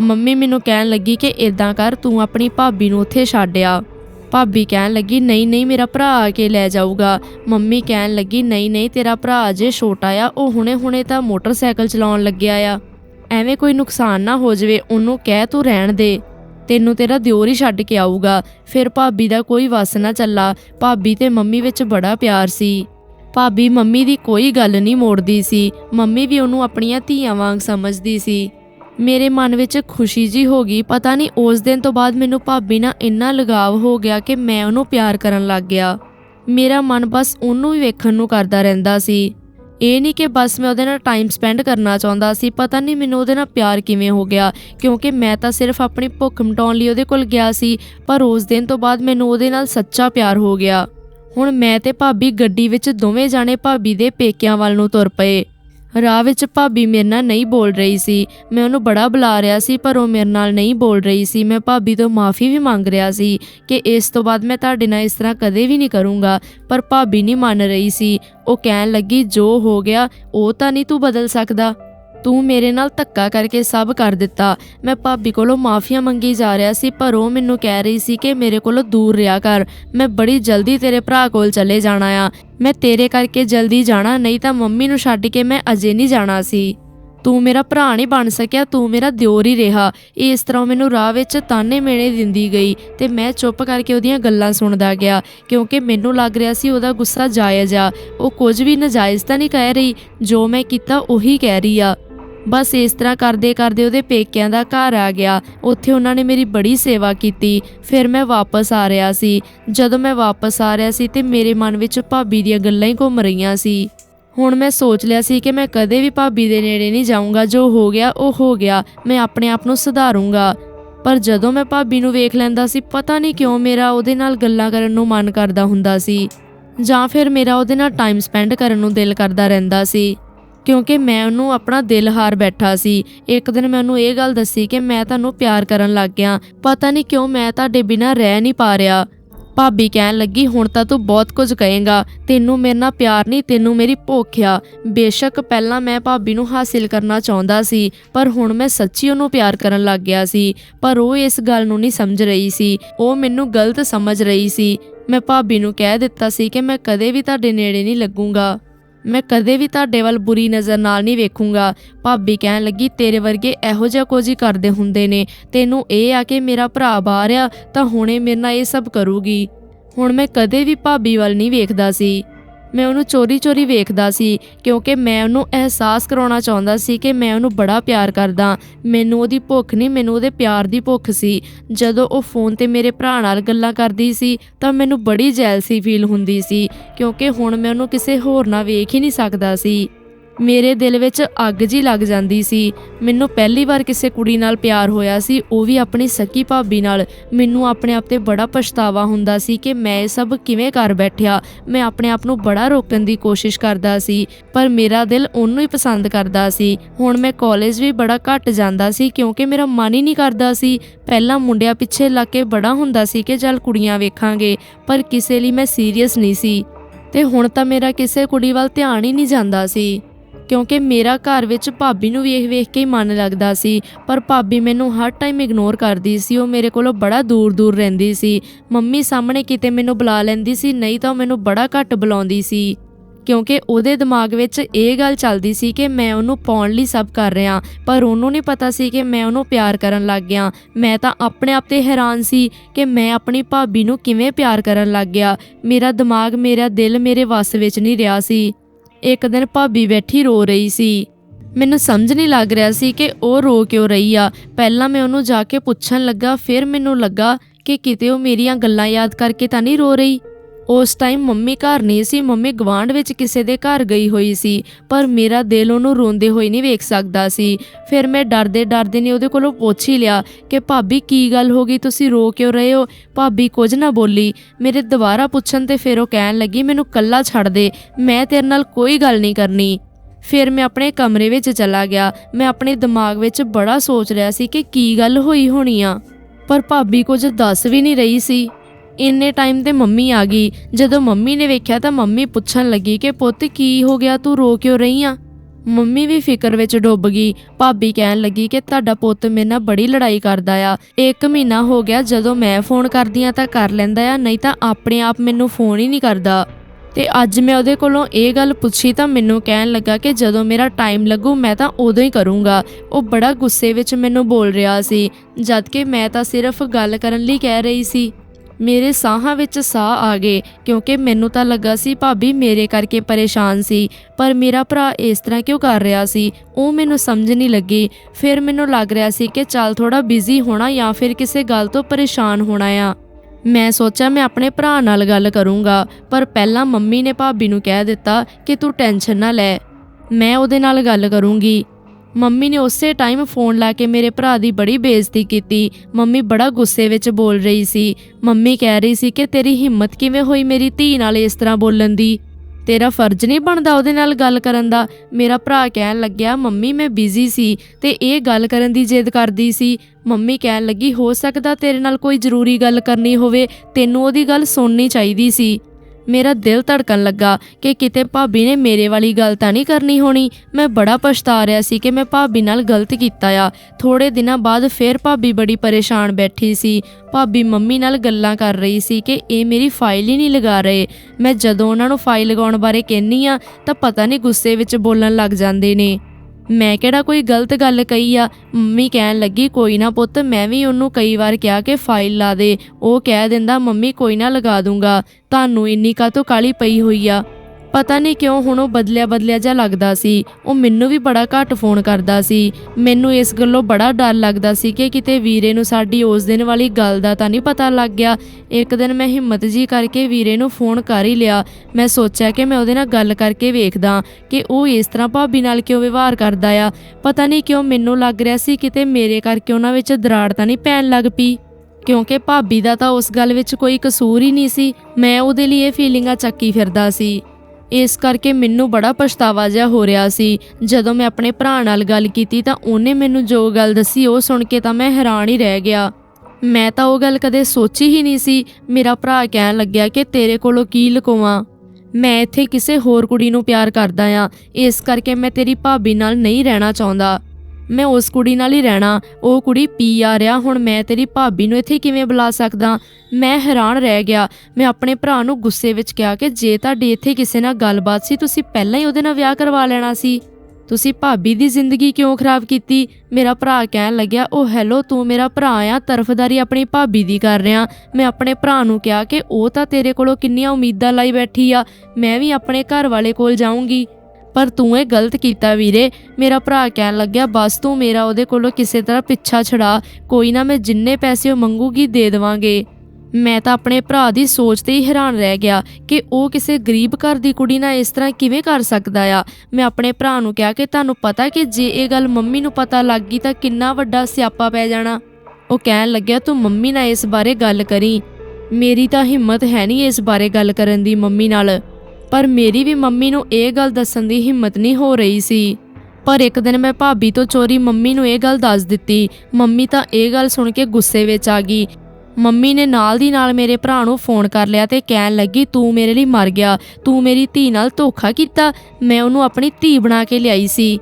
A: ਮੰਮੀ ਮੈਨੂੰ ਕਹਿਣ ਲੱਗੀ ਕਿ ਇਦਾਂ ਕਰ, ਤੂੰ ਆਪਣੀ ਭਾਬੀ ਨੂੰ ਉੱਥੇ ਛੱਡ ਆ। ਭਾਬੀ ਕਹਿਣ ਲੱਗੀ, ਨਹੀਂ ਨਹੀਂ, ਮੇਰਾ ਭਰਾ ਆ ਕੇ ਲੈ ਜਾਊਗਾ। ਮੰਮੀ ਕਹਿਣ ਲੱਗੀ, ਨਹੀਂ ਨਹੀਂ, ਤੇਰਾ ਭਰਾ ਅਜੇ ਛੋਟਾ ਆ, ਉਹ ਹੁਣੇ-ਹੁਣੇ ਤਾਂ ਮੋਟਰਸਾਈਕਲ ਚਲਾਉਣ ਲੱਗਿਆ ਆ। ਐਵੇਂ ਕੋਈ ਨੁਕਸਾਨ ਨਾ ਹੋ ਜਾਵੇ, ਉਹਨੂੰ ਕਹਿ ਤੂੰ ਰਹਿਣ ਦੇ। ਤੈਨੂੰ ਤੇਰਾ ਦਿਓਰ ਹੀ ਛੱਡ ਕੇ ਆਊਗਾ। ਫਿਰ ਭਾਬੀ ਦਾ ਕੋਈ ਵਸ ਨਾ ਚੱਲਾ। ਭਾਬੀ ਤੇ ਮੰਮੀ ਵਿੱਚ ਬੜਾ ਪਿਆਰ ਸੀ। ਭਾਬੀ ਮੰਮੀ ਦੀ ਕੋਈ ਗੱਲ ਨਹੀਂ ਮੋੜਦੀ ਸੀ। ਮੰਮੀ ਵੀ ਉਹਨੂੰ ਆਪਣੀਆਂ ਧੀਆਂ ਵਾਂਗ ਸਮਝਦੀ ਸੀ। ਮੇਰੇ ਮਨ ਵਿੱਚ ਖੁਸ਼ੀ ਜੀ ਹੋ ਗਈ। ਪਤਾ ਨਹੀਂ ਉਸ ਦਿਨ ਤੋਂ ਬਾਅਦ ਮੈਨੂੰ ਭਾਬੀ ਨਾਲ ਇੰਨਾ ਲਗਾਵ ਹੋ ਗਿਆ ਕਿ ਮੈਂ ਉਹਨੂੰ ਪਿਆਰ ਕਰਨ ਲੱਗ ਗਿਆ। ਮੇਰਾ ਮਨ ਬਸ ਉਹਨੂੰ ਹੀ ਵੇਖਣ ਨੂੰ ਕਰਦਾ ਰਹਿੰਦਾ ਸੀ। ਇਹ ਨਹੀਂ ਕਿ ਬਸ ਮੈਂ ਉਹਦੇ ਨਾਲ ਟਾਈਮ ਸਪੈਂਡ ਕਰਨਾ ਚਾਹੁੰਦਾ ਸੀ, ਪਤਾ ਨਹੀਂ ਮੈਨੂੰ ਉਹਦੇ ਨਾਲ ਪਿਆਰ ਕਿਵੇਂ ਹੋ ਗਿਆ, ਕਿਉਂਕਿ ਮੈਂ ਤਾਂ ਸਿਰਫ ਆਪਣੀ ਭੁੱਖ ਮਿਟਾਉਣ ਲਈ ਉਹਦੇ ਕੋਲ ਗਿਆ ਸੀ, ਪਰ ਉਸ ਦਿਨ ਤੋਂ ਬਾਅਦ ਮੈਨੂੰ ਉਹਦੇ ਨਾਲ ਸੱਚਾ ਪਿਆਰ ਹੋ ਗਿਆ। ਹੁਣ ਮੈਂ ਤੇ ਭਾਬੀ ਗੱਡੀ ਵਿੱਚ ਦੋਵੇਂ ਜਾਣੇ ਭਾਬੀ ਦੇ ਪੇਕਿਆਂ ਵੱਲ ਨੂੰ ਤੁਰ ਪਏ। ਰਾਹ ਵਿੱਚ ਭਾਬੀ ਮੇਰੇ ਨਾਲ ਨਹੀਂ ਬੋਲ ਰਹੀ ਸੀ। ਮੈਂ ਉਹਨੂੰ ਬੜਾ ਬੁਲਾ ਰਿਹਾ ਸੀ, ਪਰ ਉਹ ਮੇਰੇ ਨਾਲ ਨਹੀਂ ਬੋਲ ਰਹੀ ਸੀ। ਮੈਂ ਭਾਬੀ ਤੋਂ ਮਾਫੀ ਵੀ ਮੰਗ ਰਿਹਾ ਸੀ ਕਿ ਇਸ ਤੋਂ ਬਾਅਦ ਮੈਂ ਤੁਹਾਡੇ ਨਾਲ ਇਸ ਤਰ੍ਹਾਂ ਕਦੇ ਵੀ ਨਹੀਂ ਕਰੂੰਗਾ, ਪਰ ਭਾਬੀ ਨਹੀਂ ਮੰਨ ਰਹੀ ਸੀ। ਉਹ ਕਹਿਣ ਲੱਗੀ, ਜੋ ਹੋ ਗਿਆ, ਉਹ ਤਾਂ ਨਹੀਂ ਤੂੰ ਬਦਲ ਸਕਦਾ। ਤੂੰ ਮੇਰੇ ਨਾਲ ਧੱਕਾ ਕਰਕੇ ਸਭ ਕਰ ਦਿੱਤਾ। ਮੈਂ ਭਾਬੀ ਕੋਲੋਂ ਮਾਫੀਆਂ ਮੰਗੀ ਜਾ ਰਿਹਾ ਸੀ, ਪਰ ਉਹ ਮੈਨੂੰ ਕਹਿ ਰਹੀ ਸੀ ਕਿ ਮੇਰੇ ਕੋਲੋਂ ਦੂਰ ਰਿਹਾ ਕਰ। ਮੈਂ ਬੜੀ ਜਲਦੀ ਤੇਰੇ ਭਰਾ ਕੋਲ ਚਲੇ ਜਾਣਾ ਆ। ਮੈਂ ਤੇਰੇ ਕਰਕੇ ਜਲਦੀ ਜਾਣਾ, ਨਹੀਂ ਤਾਂ ਮੰਮੀ ਨੂੰ ਛੱਡ ਕੇ ਮੈਂ ਅਜੇ ਨਹੀਂ ਜਾਣਾ ਸੀ। ਤੂੰ ਮੇਰਾ ਭਰਾ ਨਹੀਂ ਬਣ ਸਕਿਆ, ਤੂੰ ਮੇਰਾ ਦਿਓਰ ਹੀ ਰਿਹਾ। ਇਸ ਤਰ੍ਹਾਂ ਮੈਨੂੰ ਰਾਹ ਵਿੱਚ ਤਾਨੇ ਮੇਣੇ ਦਿੰਦੀ ਗਈ ਤੇ ਮੈਂ ਚੁੱਪ ਕਰਕੇ ਉਹਦੀਆਂ ਗੱਲਾਂ ਸੁਣਦਾ ਗਿਆ, ਕਿਉਂਕਿ ਮੈਨੂੰ ਲੱਗ ਰਿਹਾ ਸੀ ਉਹਦਾ ਗੁੱਸਾ ਜਾਇਜ਼ ਆ। ਉਹ ਕੁਝ ਵੀ ਨਾਜਾਇਜ਼ ਤਾਂ ਨਹੀਂ ਕਹਿ ਰਹੀ, ਜੋ ਮੈਂ ਕੀਤਾ ਉਹੀ ਕਹਿ ਰਹੀ ਆ। ਬਸ ਇਸ ਤਰ੍ਹਾਂ ਕਰਦੇ ਕਰਦੇ ਉਹਦੇ ਪੇਕਿਆਂ ਦਾ ਘਰ ਆ ਗਿਆ। ਉੱਥੇ ਉਹਨਾਂ ਨੇ ਮੇਰੀ ਬੜੀ ਸੇਵਾ ਕੀਤੀ। ਫਿਰ ਮੈਂ ਵਾਪਸ ਆ ਰਿਹਾ ਸੀ। ਜਦੋਂ ਮੈਂ ਵਾਪਸ ਆ ਰਿਹਾ ਸੀ ਤੇ ਮੇਰੇ ਮਨ ਵਿੱਚ ਭਾਬੀ ਦੀਆਂ ਗੱਲਾਂ ਹੀ ਘੁੰਮ ਰਹੀਆਂ ਸੀ। ਹੁਣ ਮੈਂ ਸੋਚ ਲਿਆ ਸੀ ਕਿ ਮੈਂ ਕਦੇ ਵੀ ਭਾਬੀ ਦੇ ਨੇੜੇ ਨਹੀਂ ਜਾਊਂਗਾ। ਜੋ ਹੋ ਗਿਆ, ਉਹ ਹੋ ਗਿਆ। ਮੈਂ ਆਪਣੇ ਆਪ ਨੂੰ ਸੁਧਾਰੂੰਗਾ। ਪਰ ਜਦੋਂ ਮੈਂ ਭਾਬੀ ਨੂੰ ਵੇਖ ਲੈਂਦਾ ਸੀ, ਪਤਾ ਨਹੀਂ ਕਿਉਂ ਮੇਰਾ ਉਹਦੇ ਨਾਲ ਗੱਲਾਂ ਕਰਨ ਨੂੰ ਮਨ ਕਰਦਾ ਹੁੰਦਾ ਸੀ। ਜਾਂ ਫਿਰ ਮੇਰਾ ਉਹਦੇ ਨਾਲ ਟਾਈਮ ਸਪੈਂਡ ਕਰਨ ਨੂੰ ਦਿਲ ਕਰਦਾ ਰਹਿੰਦਾ ਸੀ। ਕਿਉਂਕਿ ਮੈਂ ਉਹਨੂੰ ਆਪਣਾ ਦਿਲ ਹਾਰ ਬੈਠਾ ਸੀ। ਇੱਕ ਦਿਨ ਮੈਂ ਉਹਨੂੰ ਇਹ ਗੱਲ ਦੱਸੀ ਕਿ ਮੈਂ ਤੁਹਾਨੂੰ ਪਿਆਰ ਕਰਨ ਲੱਗ ਗਿਆ। ਪਤਾ ਨਹੀਂ ਕਿਉਂ ਮੈਂ ਤੁਹਾਡੇ ਬਿਨਾਂ ਰਹਿ ਨਹੀਂ ਪਾ ਰਿਹਾ। ਭਾਬੀ ਕਹਿਣ ਲੱਗੀ, ਹੁਣ ਤਾਂ ਤੂੰ ਬਹੁਤ ਕੁਝ ਕਹੇਂਗਾ। ਤੈਨੂੰ ਮੇਰੇ ਨਾਲ ਪਿਆਰ ਨਹੀਂ, ਤੈਨੂੰ ਮੇਰੀ ਭੁੱਖ ਆ। ਬੇਸ਼ੱਕ ਪਹਿਲਾਂ ਮੈਂ ਭਾਬੀ ਨੂੰ ਹਾਸਿਲ ਕਰਨਾ ਚਾਹੁੰਦਾ ਸੀ, ਪਰ ਹੁਣ ਮੈਂ ਸੱਚੀ ਉਹਨੂੰ ਪਿਆਰ ਕਰਨ ਲੱਗ ਗਿਆ ਸੀ। ਪਰ ਉਹ ਇਸ ਗੱਲ ਨੂੰ ਨਹੀਂ ਸਮਝ ਰਹੀ ਸੀ। ਉਹ ਮੈਨੂੰ ਗਲਤ ਸਮਝ ਰਹੀ ਸੀ। ਮੈਂ ਭਾਬੀ ਨੂੰ ਕਹਿ ਦਿੱਤਾ ਸੀ ਕਿ ਮੈਂ ਕਦੇ ਵੀ ਤੁਹਾਡੇ ਨੇੜੇ ਨਹੀਂ ਲੱਗੂੰਗਾ। ਮੈਂ ਕਦੇ ਵੀ ਤੁਹਾਡੇ ਵੱਲ ਬੁਰੀ ਨਜ਼ਰ ਨਾਲ ਨਹੀਂ ਵੇਖੂੰਗਾ। ਭਾਬੀ ਕਹਿਣ ਲੱਗੀ, ਤੇਰੇ ਵਰਗੇ ਇਹੋ ਜਿਹਾ ਕੁਝ ਹੀ ਕਰਦੇ ਹੁੰਦੇ ਨੇ। ਤੈਨੂੰ ਇਹ ਆ ਕਿ ਮੇਰਾ ਭਰਾ ਬਾਹਰ ਆ, ਤਾਂ ਹੁਣੇ ਮੇਰੇ ਨਾਲ ਇਹ ਸਭ ਕਰੂਗੀ। ਹੁਣ ਮੈਂ ਕਦੇ ਵੀ ਭਾਬੀ ਵੱਲ ਨਹੀਂ ਵੇਖਦਾ ਸੀ। ਮੈਂ ਉਹਨੂੰ ਚੋਰੀ-ਚੋਰੀ ਵੇਖਦਾ ਸੀ, ਕਿਉਂਕਿ ਮੈਂ ਉਹਨੂੰ ਅਹਿਸਾਸ ਕਰਾਉਣਾ ਚਾਹੁੰਦਾ ਸੀ ਕਿ ਮੈਂ ਉਹਨੂੰ ਬੜਾ ਪਿਆਰ ਕਰਦਾ। ਮੈਨੂੰ ਉਹਦੀ ਭੁੱਖ ਨਹੀਂ, ਮੈਨੂੰ ਉਹਦੇ ਪਿਆਰ ਦੀ ਭੁੱਖ ਸੀ। ਜਦੋਂ ਉਹ ਫੋਨ ਤੇ ਮੇਰੇ ਭਰਾ ਨਾਲ ਗੱਲਾਂ ਕਰਦੀ ਸੀ, ਤਾਂ ਮੈਨੂੰ ਬੜੀ ਜੈਲਸੀ ਫੀਲ ਹੁੰਦੀ ਸੀ, ਕਿਉਂਕਿ ਹੁਣ ਮੈਂ ਉਹਨੂੰ ਕਿਸੇ ਹੋਰ ਨਾਲ ਵੇਖ ਹੀ ਨਹੀਂ ਸਕਦਾ ਸੀ। ਮੇਰੇ ਦਿਲ ਵਿੱਚ ਅੱਗ ਜੀ ਲੱਗ ਜਾਂਦੀ ਸੀ। ਮੈਨੂੰ ਪਹਿਲੀ ਵਾਰ ਕਿਸੇ ਕੁੜੀ ਨਾਲ ਪਿਆਰ ਹੋਇਆ ਸੀ। ਉਹ ਵੀ ਆਪਣੀ ਸਕੀ ਭਾਬੀ ਨਾਲ। ਮੈਨੂੰ ਆਪਣੇ ਆਪ ਤੇ ਬੜਾ ਪਛਤਾਵਾ ਹੁੰਦਾ ਸੀ ਕਿ ਮੈਂ ਇਹ ਸਭ ਕਿਵੇਂ ਕਰ ਬੈਠਿਆ। ਮੈਂ ਆਪਣੇ ਆਪ ਨੂੰ ਬੜਾ ਰੋਕਣ ਦੀ ਕੋਸ਼ਿਸ਼ ਕਰਦਾ ਸੀ, ਪਰ ਮੇਰਾ ਦਿਲ ਉਹਨੂੰ ਹੀ ਪਸੰਦ ਕਰਦਾ ਸੀ। ਹੁਣ ਮੈਂ ਕਾਲਜ ਵੀ ਬੜਾ ਘੱਟ ਜਾਂਦਾ ਸੀ ਕਿਉਂਕਿ ਮੇਰਾ ਮਨ ਹੀ ਨਹੀਂ ਕਰਦਾ ਸੀ। ਪਹਿਲਾਂ ਮੁੰਡਿਆਂ ਪਿੱਛੇ ਲੱਗ ਕੇ ਬੜਾ ਹੁੰਦਾ ਸੀ ਕਿ ਚੱਲ ਕੁੜੀਆਂ ਵੇਖਾਂਗੇ, ਪਰ ਕਿਸੇ ਲਈ ਮੈਂ ਸੀਰੀਅਸ ਨਹੀਂ ਸੀ। ਤੇ ਹੁਣ ਤਾਂ ਮੇਰਾ ਕਿਸੇ ਕੁੜੀ ਵੱਲ ਧਿਆਨ ਹੀ ਨਹੀਂ ਜਾਂਦਾ ਸੀ। ਕਿਉਂਕਿ ਮੇਰਾ ਘਰ ਵਿੱਚ ਭਾਬੀ ਨੂੰ ਵੇਖ ਵੇਖ ਕੇ ਹੀ ਮਨ ਲੱਗਦਾ ਸੀ, ਪਰ ਭਾਬੀ ਮੈਨੂੰ ਹਰ ਟਾਈਮ ਇਗਨੋਰ ਕਰਦੀ ਸੀ, ਉਹ ਮੇਰੇ ਕੋਲੋਂ ਬੜਾ ਦੂਰ ਦੂਰ ਰਹਿੰਦੀ ਸੀ। ਮੰਮੀ ਸਾਹਮਣੇ ਕਿਤੇ ਮੈਨੂੰ ਬੁਲਾ ਲੈਂਦੀ ਸੀ, ਨਹੀਂ ਤਾਂ ਉਹ ਮੈਨੂੰ ਬੜਾ ਘੱਟ ਬੁਲਾਉਂਦੀ ਸੀ। ਕਿਉਂਕਿ ਉਹਦੇ ਦਿਮਾਗ ਵਿੱਚ ਇਹ ਗੱਲ ਚੱਲਦੀ ਸੀ ਕਿ ਮੈਂ ਉਹਨੂੰ ਪਾਉਣ ਲਈ ਸਭ ਕਰ ਰਿਹਾ, ਪਰ ਉਹਨੂੰ ਨਹੀਂ ਪਤਾ ਸੀ ਕਿ ਮੈਂ ਉਹਨੂੰ ਪਿਆਰ ਕਰਨ ਲੱਗ ਗਿਆ। ਮੈਂ ਤਾਂ ਆਪਣੇ ਆਪ ਤੇ ਹੈਰਾਨ ਸੀ ਕਿ ਮੈਂ ਆਪਣੀ ਭਾਬੀ ਨੂੰ ਕਿਵੇਂ ਪਿਆਰ ਕਰਨ ਲੱਗ ਗਿਆ। ਮੇਰਾ ਦਿਮਾਗ, ਮੇਰਾ ਦਿਲ ਮੇਰੇ ਵੱਸ ਵਿੱਚ ਨਹੀਂ ਰਿਹਾ ਸੀ। ਇੱਕ ਦਿਨ ਭਾਬੀ ਬੈਠੀ ਰੋ ਰਹੀ ਸੀ। ਮੈਨੂੰ ਸਮਝ ਨਹੀਂ ਲੱਗ ਰਿਹਾ ਸੀ ਕਿ ਉਹ ਰੋ ਕਿਉਂ ਰਹੀ ਆ। ਪਹਿਲਾਂ ਮੈਂ ਉਹਨੂੰ ਜਾ ਕੇ ਪੁੱਛਣ ਲੱਗਾ, ਫਿਰ ਮੈਨੂੰ ਲੱਗਾ ਕਿ ਕਿਤੇ ਉਹ ਮੇਰੀਆਂ ਗੱਲਾਂ ਯਾਦ ਕਰਕੇ ਤਾਂ ਨਹੀਂ ਰੋ ਰਹੀ। ਉਸ ਟਾਈਮ ਮੰਮੀ ਘਰ ਨਹੀਂ ਸੀ, ਮੰਮੀ ਗਵਾਂਢ ਵਿੱਚ ਕਿਸੇ ਦੇ ਘਰ ਗਈ ਹੋਈ ਸੀ, ਪਰ ਮੇਰਾ ਦਿਲ ਉਹਨੂੰ ਰੋਂਦੇ ਹੋਏ ਨਹੀਂ ਵੇਖ ਸਕਦਾ ਸੀ। ਫਿਰ ਮੈਂ ਡਰਦੇ ਡਰਦੇ ਨੇ ਉਹਦੇ ਕੋਲੋਂ ਪੁੱਛ ਹੀ ਲਿਆ ਕਿ ਭਾਬੀ ਕੀ ਗੱਲ ਹੋ ਗਈ, ਤੁਸੀਂ ਰੋ ਕਿਉਂ ਰਹੇ ਹੋ? ਭਾਬੀ ਕੁਝ ਨਾ ਬੋਲੀ। ਮੇਰੇ ਦੁਬਾਰਾ ਪੁੱਛਣ ਤੇ ਫਿਰ ਉਹ ਕਹਿਣ ਲੱਗੀ, ਮੈਨੂੰ ਕੱਲਾ ਛੱਡ ਦੇ, ਮੈਂ ਤੇਰੇ ਨਾਲ ਕੋਈ ਗੱਲ ਨਹੀਂ ਕਰਨੀ। ਫਿਰ ਮੈਂ ਆਪਣੇ ਕਮਰੇ ਵਿੱਚ ਚਲਾ ਗਿਆ। ਮੈਂ ਆਪਣੇ ਦਿਮਾਗ ਵਿੱਚ ਬੜਾ ਸੋਚ ਰਿਹਾ ਸੀ ਕਿ ਕੀ ਗੱਲ ਹੋਈ ਹੋਣੀ ਆ, ਪਰ ਭਾਬੀ ਕੁਝ ਦੱਸ ਵੀ ਨਹੀਂ ਰਹੀ ਸੀ। ਇੰਨੇ ਟਾਈਮ ਤੇ ਮੰਮੀ ਆ ਗਈ। ਜਦੋਂ ਮੰਮੀ ਨੇ ਵੇਖਿਆ ਤਾਂ ਮੰਮੀ ਪੁੱਛਣ ਲੱਗੀ ਕਿ ਪੁੱਤ ਕੀ ਹੋ ਗਿਆ, ਤੂੰ ਰੋ ਕਿਉਂ ਰਹੀ ਆ? ਮੰਮੀ ਵੀ ਫਿਕਰ ਵਿੱਚ ਡੁੱਬ ਗਈ। ਭਾਬੀ ਕਹਿਣ ਲੱਗੀ ਕਿ ਤੁਹਾਡਾ ਪੁੱਤ ਮੇਰੇ ਨਾਲ ਬੜੀ ਲੜਾਈ ਕਰਦਾ ਆ। ਇੱਕ ਮਹੀਨਾ ਹੋ ਗਿਆ, ਜਦੋਂ ਮੈਂ ਫੋਨ ਕਰਦੀ ਆ ਤਾਂ ਕਰ ਲੈਂਦਾ ਆ, ਨਹੀਂ ਤਾਂ ਆਪਣੇ ਆਪ ਮੈਨੂੰ ਫੋਨ ਹੀ ਨਹੀਂ ਕਰਦਾ। ਤੇ ਅੱਜ ਮੈਂ ਉਹਦੇ ਕੋਲੋਂ ਇਹ ਗੱਲ ਪੁੱਛੀ ਤਾਂ ਮੈਨੂੰ ਕਹਿਣ ਲੱਗਾ ਕਿ ਜਦੋਂ ਮੇਰਾ ਟਾਈਮ ਲੱਗੂ, ਮੈਂ ਤਾਂ ਉਦੋਂ ਹੀ ਕਰੂੰਗਾ। ਉਹ ਬੜਾ ਗੁੱਸੇ ਵਿੱਚ ਮੈਨੂੰ ਬੋਲ ਰਿਹਾ ਸੀ ਜਦ ਕਿ ਮੈਂ ਤਾਂ ਸਿਰਫ ਗੱਲ ਕਰਨ ਲਈ ਕਹਿ ਰਹੀ ਸੀ। ਮੇਰੇ ਸਾਹਾਂ ਵਿੱਚ ਸਾਹ ਆ ਗਏ, ਕਿਉਂਕਿ ਮੈਨੂੰ ਤਾਂ ਲੱਗਾ ਸੀ ਭਾਬੀ ਮੇਰੇ ਕਰਕੇ ਪਰੇਸ਼ਾਨ ਸੀ, ਪਰ ਮੇਰਾ ਭਰਾ ਇਸ ਤਰ੍ਹਾਂ ਕਿਉਂ ਕਰ ਰਿਹਾ ਸੀ, ਉਹ ਮੈਨੂੰ ਸਮਝ ਨਹੀਂ ਲੱਗੀ। ਫਿਰ ਮੈਨੂੰ ਲੱਗ ਰਿਹਾ ਸੀ ਕਿ ਚੱਲ ਥੋੜਾ ਬਿਜ਼ੀ ਹੋਣਾ ਜਾਂ ਫਿਰ ਕਿਸੇ ਗੱਲ ਤੋਂ ਪਰੇਸ਼ਾਨ ਹੋਣਾ ਆ। ਮੈਂ ਸੋਚਿਆ ਮੈਂ ਆਪਣੇ ਭਰਾ ਨਾਲ ਗੱਲ ਕਰੂੰਗਾ, ਪਰ ਪਹਿਲਾਂ ਮੰਮੀ ਨੇ ਭਾਬੀ ਨੂੰ ਕਹਿ ਦਿੱਤਾ ਕਿ ਤੂੰ ਟੈਨਸ਼ਨ ਨਾ ਲੈ। ਮੈਂ ਉਹਦੇ ਨਾਲ ਗੱਲ ਕਰੂੰਗੀ। ਮੰਮੀ ਨੇ ਉਸੇ ਟਾਈਮ ਫੋਨ ਲਾ ਕੇ ਮੇਰੇ ਭਰਾ ਦੀ ਬੜੀ ਬੇਇੱਜ਼ਤੀ ਕੀਤੀ। ਮੰਮੀ ਬੜਾ ਗੁੱਸੇ ਵਿੱਚ ਬੋਲ ਰਹੀ ਸੀ। ਮੰਮੀ ਕਹਿ ਰਹੀ ਸੀ ਕਿ ਤੇਰੀ ਹਿੰਮਤ ਕਿਵੇਂ ਹੋਈ ਮੇਰੀ ਧੀ ਨਾਲ ਇਸ ਤਰ੍ਹਾਂ ਬੋਲਣ ਦੀ? ਤੇਰਾ ਫਰਜ਼ ਨਹੀਂ ਬਣਦਾ ਉਹਦੇ ਨਾਲ ਗੱਲ ਕਰਨ ਦਾ। ਮੇਰਾ ਭਰਾ ਕਹਿਣ ਲੱਗਿਆ, ਮੰਮੀ, ਮੈਂ ਬਿਜ਼ੀ ਸੀ ਤੇ ਇਹ ਗੱਲ ਕਰਨ ਦੀ ਜਿੱਦ ਕਰਦੀ ਸੀ। ਮੰਮੀ ਕਹਿਣ ਲੱਗੀ, ਹੋ ਸਕਦਾ ਤੇਰੇ ਨਾਲ ਕੋਈ ਜ਼ਰੂਰੀ ਗੱਲ ਕਰਨੀ ਹੋਵੇ, ਤੈਨੂੰ ਉਹਦੀ ਗੱਲ ਸੁਣਨੀ ਚਾਹੀਦੀ ਸੀ। ਮੇਰਾ ਦਿਲ ਧੜਕਣ ਲੱਗਾ ਕਿ ਕਿਤੇ ਭਾਬੀ ਨੇ ਮੇਰੇ ਵਾਲੀ ਗੱਲ ਤਾਂ ਨਹੀਂ ਕਰਨੀ ਹੋਣੀ। ਮੈਂ ਬੜਾ ਪਛਤਾ ਰਿਹਾ ਸੀ ਕਿ ਮੈਂ ਭਾਬੀ ਨਾਲ ਗਲਤ ਕੀਤਾ ਆ। ਥੋੜੇ ਦਿਨਾਂ ਬਾਅਦ ਫਿਰ ਭਾਬੀ ਬੜੀ ਪਰੇਸ਼ਾਨ ਬੈਠੀ ਸੀ। ਭਾਬੀ ਮੰਮੀ ਨਾਲ ਗੱਲਾਂ ਕਰ ਰਹੀ ਸੀ ਕਿ ਇਹ ਮੇਰੀ ਫਾਈਲ ਹੀ ਨਹੀਂ ਲਗਾ ਰਹੇ। ਮੈਂ ਜਦੋਂ ਉਹਨਾਂ ਨੂੰ ਫਾਈਲ ਲਗਾਉਣ ਬਾਰੇ ਕਹਿੰਨੀ ਆ ਤਾਂ ਪਤਾ ਨਹੀਂ ਗੁੱਸੇ ਵਿੱਚ ਬੋਲਣ ਲੱਗ ਜਾਂਦੇ ਨੇ। ਮੈਂ ਕਿਹੜਾ ਕੋਈ ਗਲਤ ਗੱਲ ਕਹੀ ਆ? ਮੰਮੀ ਕਹਿਣ ਲੱਗੀ, ਕੋਈ ਨਾ ਪੁੱਤ, ਮੈਂ ਵੀ ਉਹਨੂੰ ਕਈ ਵਾਰ ਕਿਹਾ ਕਿ ਫਾਈਲ ਲਾ ਦੇ। ਉਹ ਕਹਿ ਦਿੰਦਾ, ਮੰਮੀ, ਕੋਈ ਨਾ ਲਗਾ ਦੂੰਗਾ। ਤੁਹਾਨੂੰ ਇੰਨੀ ਕਾਹਤੋਂ ਕਾਲੀ ਪਈ ਹੋਈ ਆ? ਪਤਾ ਨਹੀਂ ਕਿਉਂ ਹੁਣ ਉਹ ਬਦਲਿਆ ਬਦਲਿਆ ਜਿਹਾ ਲੱਗਦਾ ਸੀ। ਉਹ ਮੈਨੂੰ ਵੀ ਬੜਾ ਘੱਟ ਫੋਨ ਕਰਦਾ ਸੀ। ਮੈਨੂੰ ਇਸ ਗੱਲੋਂ ਬੜਾ ਡਰ ਲੱਗਦਾ ਸੀ ਕਿ ਕਿਤੇ ਵੀਰੇ ਨੂੰ ਸਾਡੀ ਉਸ ਦਿਨ ਵਾਲੀ ਗੱਲ ਦਾ ਤਾਂ ਨਹੀਂ ਪਤਾ ਲੱਗ ਗਿਆ। ਇੱਕ ਦਿਨ ਮੈਂ ਹਿੰਮਤ ਜੀ ਕਰਕੇ ਵੀਰੇ ਨੂੰ ਫੋਨ ਕਰ ਹੀ ਲਿਆ। ਮੈਂ ਸੋਚਿਆ ਕਿ ਮੈਂ ਉਹਦੇ ਨਾਲ ਗੱਲ ਕਰਕੇ ਵੇਖਦਾ ਕਿ ਉਹ ਇਸ ਤਰ੍ਹਾਂ ਭਾਬੀ ਨਾਲ ਕਿਉਂ ਵਿਵਹਾਰ ਕਰਦਾ ਆ। ਪਤਾ ਨਹੀਂ ਕਿਉਂ ਮੈਨੂੰ ਲੱਗ ਰਿਹਾ ਸੀ ਕਿਤੇ ਮੇਰੇ ਕਰਕੇ ਉਹਨਾਂ ਵਿੱਚ ਦਰਾੜ ਤਾਂ ਨਹੀਂ ਪੈਣ ਲੱਗ ਪਈ। ਕਿਉਂਕਿ ਭਾਬੀ ਦਾ ਤਾਂ ਉਸ ਗੱਲ ਵਿੱਚ ਕੋਈ ਕਸੂਰ ਹੀ ਨਹੀਂ ਸੀ। ਮੈਂ ਉਹਦੇ ਲਈ ਇਹ ਫੀਲਿੰਗਾਂ ਚੱਕੀ ਫਿਰਦਾ ਸੀ। ਇਸ ਕਰਕੇ ਮੈਨੂੰ ਬੜਾ ਪਛਤਾਵਾ ਜਿਹਾ ਹੋ ਰਿਹਾ ਸੀ। ਜਦੋਂ ਮੈਂ ਆਪਣੇ ਭਰਾ ਨਾਲ ਗੱਲ ਕੀਤੀ ਤਾਂ ਉਹਨੇ ਮੈਨੂੰ ਜੋ ਗੱਲ ਦੱਸੀ ਉਹ ਸੁਣ ਕੇ ਤਾਂ ਮੈਂ ਹੈਰਾਨ ਹੀ ਰਹਿ ਗਿਆ। ਮੈਂ ਤਾਂ ਉਹ ਗੱਲ ਕਦੇ ਸੋਚੀ ਹੀ ਨਹੀਂ ਸੀ। ਮੇਰਾ ਭਰਾ ਕਹਿਣ ਲੱਗਿਆ ਕਿ ਤੇਰੇ ਕੋਲੋਂ ਕੀ ਲੁਕੋਵਾਂ। ਮੈਂ ਇੱਥੇ ਕਿਸੇ ਹੋਰ ਕੁੜੀ ਨੂੰ ਪਿਆਰ ਕਰਦਾ ਆ ਇਸ ਕਰਕੇ ਮੈਂ ਤੇਰੀ ਭਾਬੀ ਨਾਲ ਨਹੀਂ ਰਹਿਣਾ ਚਾਹੁੰਦਾ। ਮੈਂ ਉਸ ਕੁੜੀ ਨਾਲ ਹੀ ਰਹਿਣਾ, ਉਹ ਕੁੜੀ ਪੀ ਆ ਰਿਹਾ, ਹੁਣ ਮੈਂ ਤੇਰੀ ਭਾਬੀ ਨੂੰ ਇੱਥੇ ਕਿਵੇਂ ਬੁਲਾ ਸਕਦਾ? ਮੈਂ ਹੈਰਾਨ ਰਹਿ ਗਿਆ। ਮੈਂ ਆਪਣੇ ਭਰਾ ਨੂੰ ਗੁੱਸੇ ਵਿੱਚ ਕਿਹਾ ਕਿ ਜੇ ਤੁਹਾਡੀ ਇੱਥੇ ਕਿਸੇ ਨਾਲ ਗੱਲਬਾਤ ਸੀ, ਤੁਸੀਂ ਪਹਿਲਾਂ ਹੀ ਉਹਦੇ ਨਾਲ ਵਿਆਹ ਕਰਵਾ ਲੈਣਾ ਸੀ। ਤੁਸੀਂ ਭਾਬੀ ਦੀ ਜ਼ਿੰਦਗੀ ਕਿਉਂ ਖਰਾਬ ਕੀਤੀ? ਮੇਰਾ ਭਰਾ ਕਹਿਣ ਲੱਗਿਆ ਉਹ ਹੈਲੋ, ਤੂੰ ਮੇਰਾ ਭਰਾ ਆ, ਤਰਫਦਾਰੀ ਆਪਣੀ ਭਾਬੀ ਦੀ ਕਰ ਰਿਹਾ। ਮੈਂ ਆਪਣੇ ਭਰਾ ਨੂੰ ਕਿਹਾ ਕਿ ਉਹ ਤਾਂ ਤੇਰੇ ਕੋਲੋਂ ਕਿੰਨੀਆਂ ਉਮੀਦਾਂ ਲਾਈ ਬੈਠੀ ਆ, ਮੈਂ ਵੀ ਆਪਣੇ ਘਰ ਵਾਲੇ ਕੋਲ ਜਾਊਂਗੀ। ਪਰ ਤੂੰ ਇਹ ਗਲਤ ਕੀਤਾ ਵੀਰੇ। ਮੇਰਾ ਭਰਾ ਕਹਿਣ ਲੱਗਿਆ, ਬਸ ਤੂੰ ਮੇਰਾ ਉਹਦੇ ਕੋਲੋਂ ਕਿਸੇ ਤਰ੍ਹਾਂ ਪਿੱਛਾ ਛੜਾ ਕੋਈ ਨਾ ਮੈਂ ਜਿੰਨੇ ਪੈਸੇ ਉਹ ਮੰਗੂਗੀ ਦੇ ਦੇਵਾਂਗੇ। ਮੈਂ ਤਾਂ ਆਪਣੇ ਭਰਾ ਦੀ ਸੋਚ ਤੇ ਹੀ ਹੈਰਾਨ ਰਹਿ ਗਿਆ ਕਿ ਉਹ ਕਿਸੇ ਗਰੀਬ ਘਰ ਦੀ ਕੁੜੀ ਨਾਲ ਇਸ ਤਰ੍ਹਾਂ ਕਿਵੇਂ ਕਰ ਸਕਦਾ ਆ। ਮੈਂ ਆਪਣੇ ਭਰਾ ਨੂੰ ਕਿਹਾ ਕਿ ਤੁਹਾਨੂੰ ਪਤਾ ਕਿ ਜੇ ਇਹ ਗੱਲ ਮੰਮੀ ਨੂੰ ਪਤਾ ਲੱਗ ਗਈ ਤਾਂ ਕਿੰਨਾ ਵੱਡਾ ਸਿਆਪਾ ਪੈ ਜਾਣਾ। ਉਹ ਕਹਿਣ ਲੱਗਿਆ, ਤੂੰ ਮੰਮੀ ਨਾਲ ਇਸ ਬਾਰੇ ਗੱਲ ਕਰੀ। ਮੇਰੀ ਤਾਂ ਹਿੰਮਤ ਹੈ ਨਹੀਂ ਇਸ ਬਾਰੇ ਗੱਲ ਕਰਨ ਦੀ ਮੰਮੀ ਨਾਲ। ਪਰ ਮੇਰੀ ਵੀ ਮੰਮੀ ਨੂੰ ਇਹ ਗੱਲ ਦੱਸਣ ਦੀ ਹਿੰਮਤ ਨਹੀਂ ਹੋ ਰਹੀ ਸੀ। ਪਰ ਇੱਕ ਦਿਨ ਮੈਂ ਭਾਬੀ ਤੋਂ ਚੋਰੀ ਮੰਮੀ ਨੂੰ ਇਹ ਗੱਲ ਦੱਸ ਦਿੱਤੀ। ਮੰਮੀ ਤਾਂ ਇਹ ਗੱਲ ਸੁਣ ਕੇ ਗੁੱਸੇ ਵਿੱਚ ਆ ਗਈ। ਮੰਮੀ ਨੇ ਨਾਲ ਦੀ ਨਾਲ ਮੇਰੇ ਭਰਾ ਨੂੰ ਫੋਨ ਕਰ ਲਿਆ ਤੇ ਕਹਿਣ ਲੱਗੀ, ਤੂੰ ਮੇਰੇ ਲਈ ਮਰ ਗਿਆ। ਤੂੰ ਮੇਰੀ ਧੀ ਨਾਲ ਧੋਖਾ ਕੀਤਾ। ਮੈਂ ਉਹਨੂੰ ਆਪਣੀ ਧੀ ਬਣਾ ਕੇ ਲਿਆਈ ਸੀ।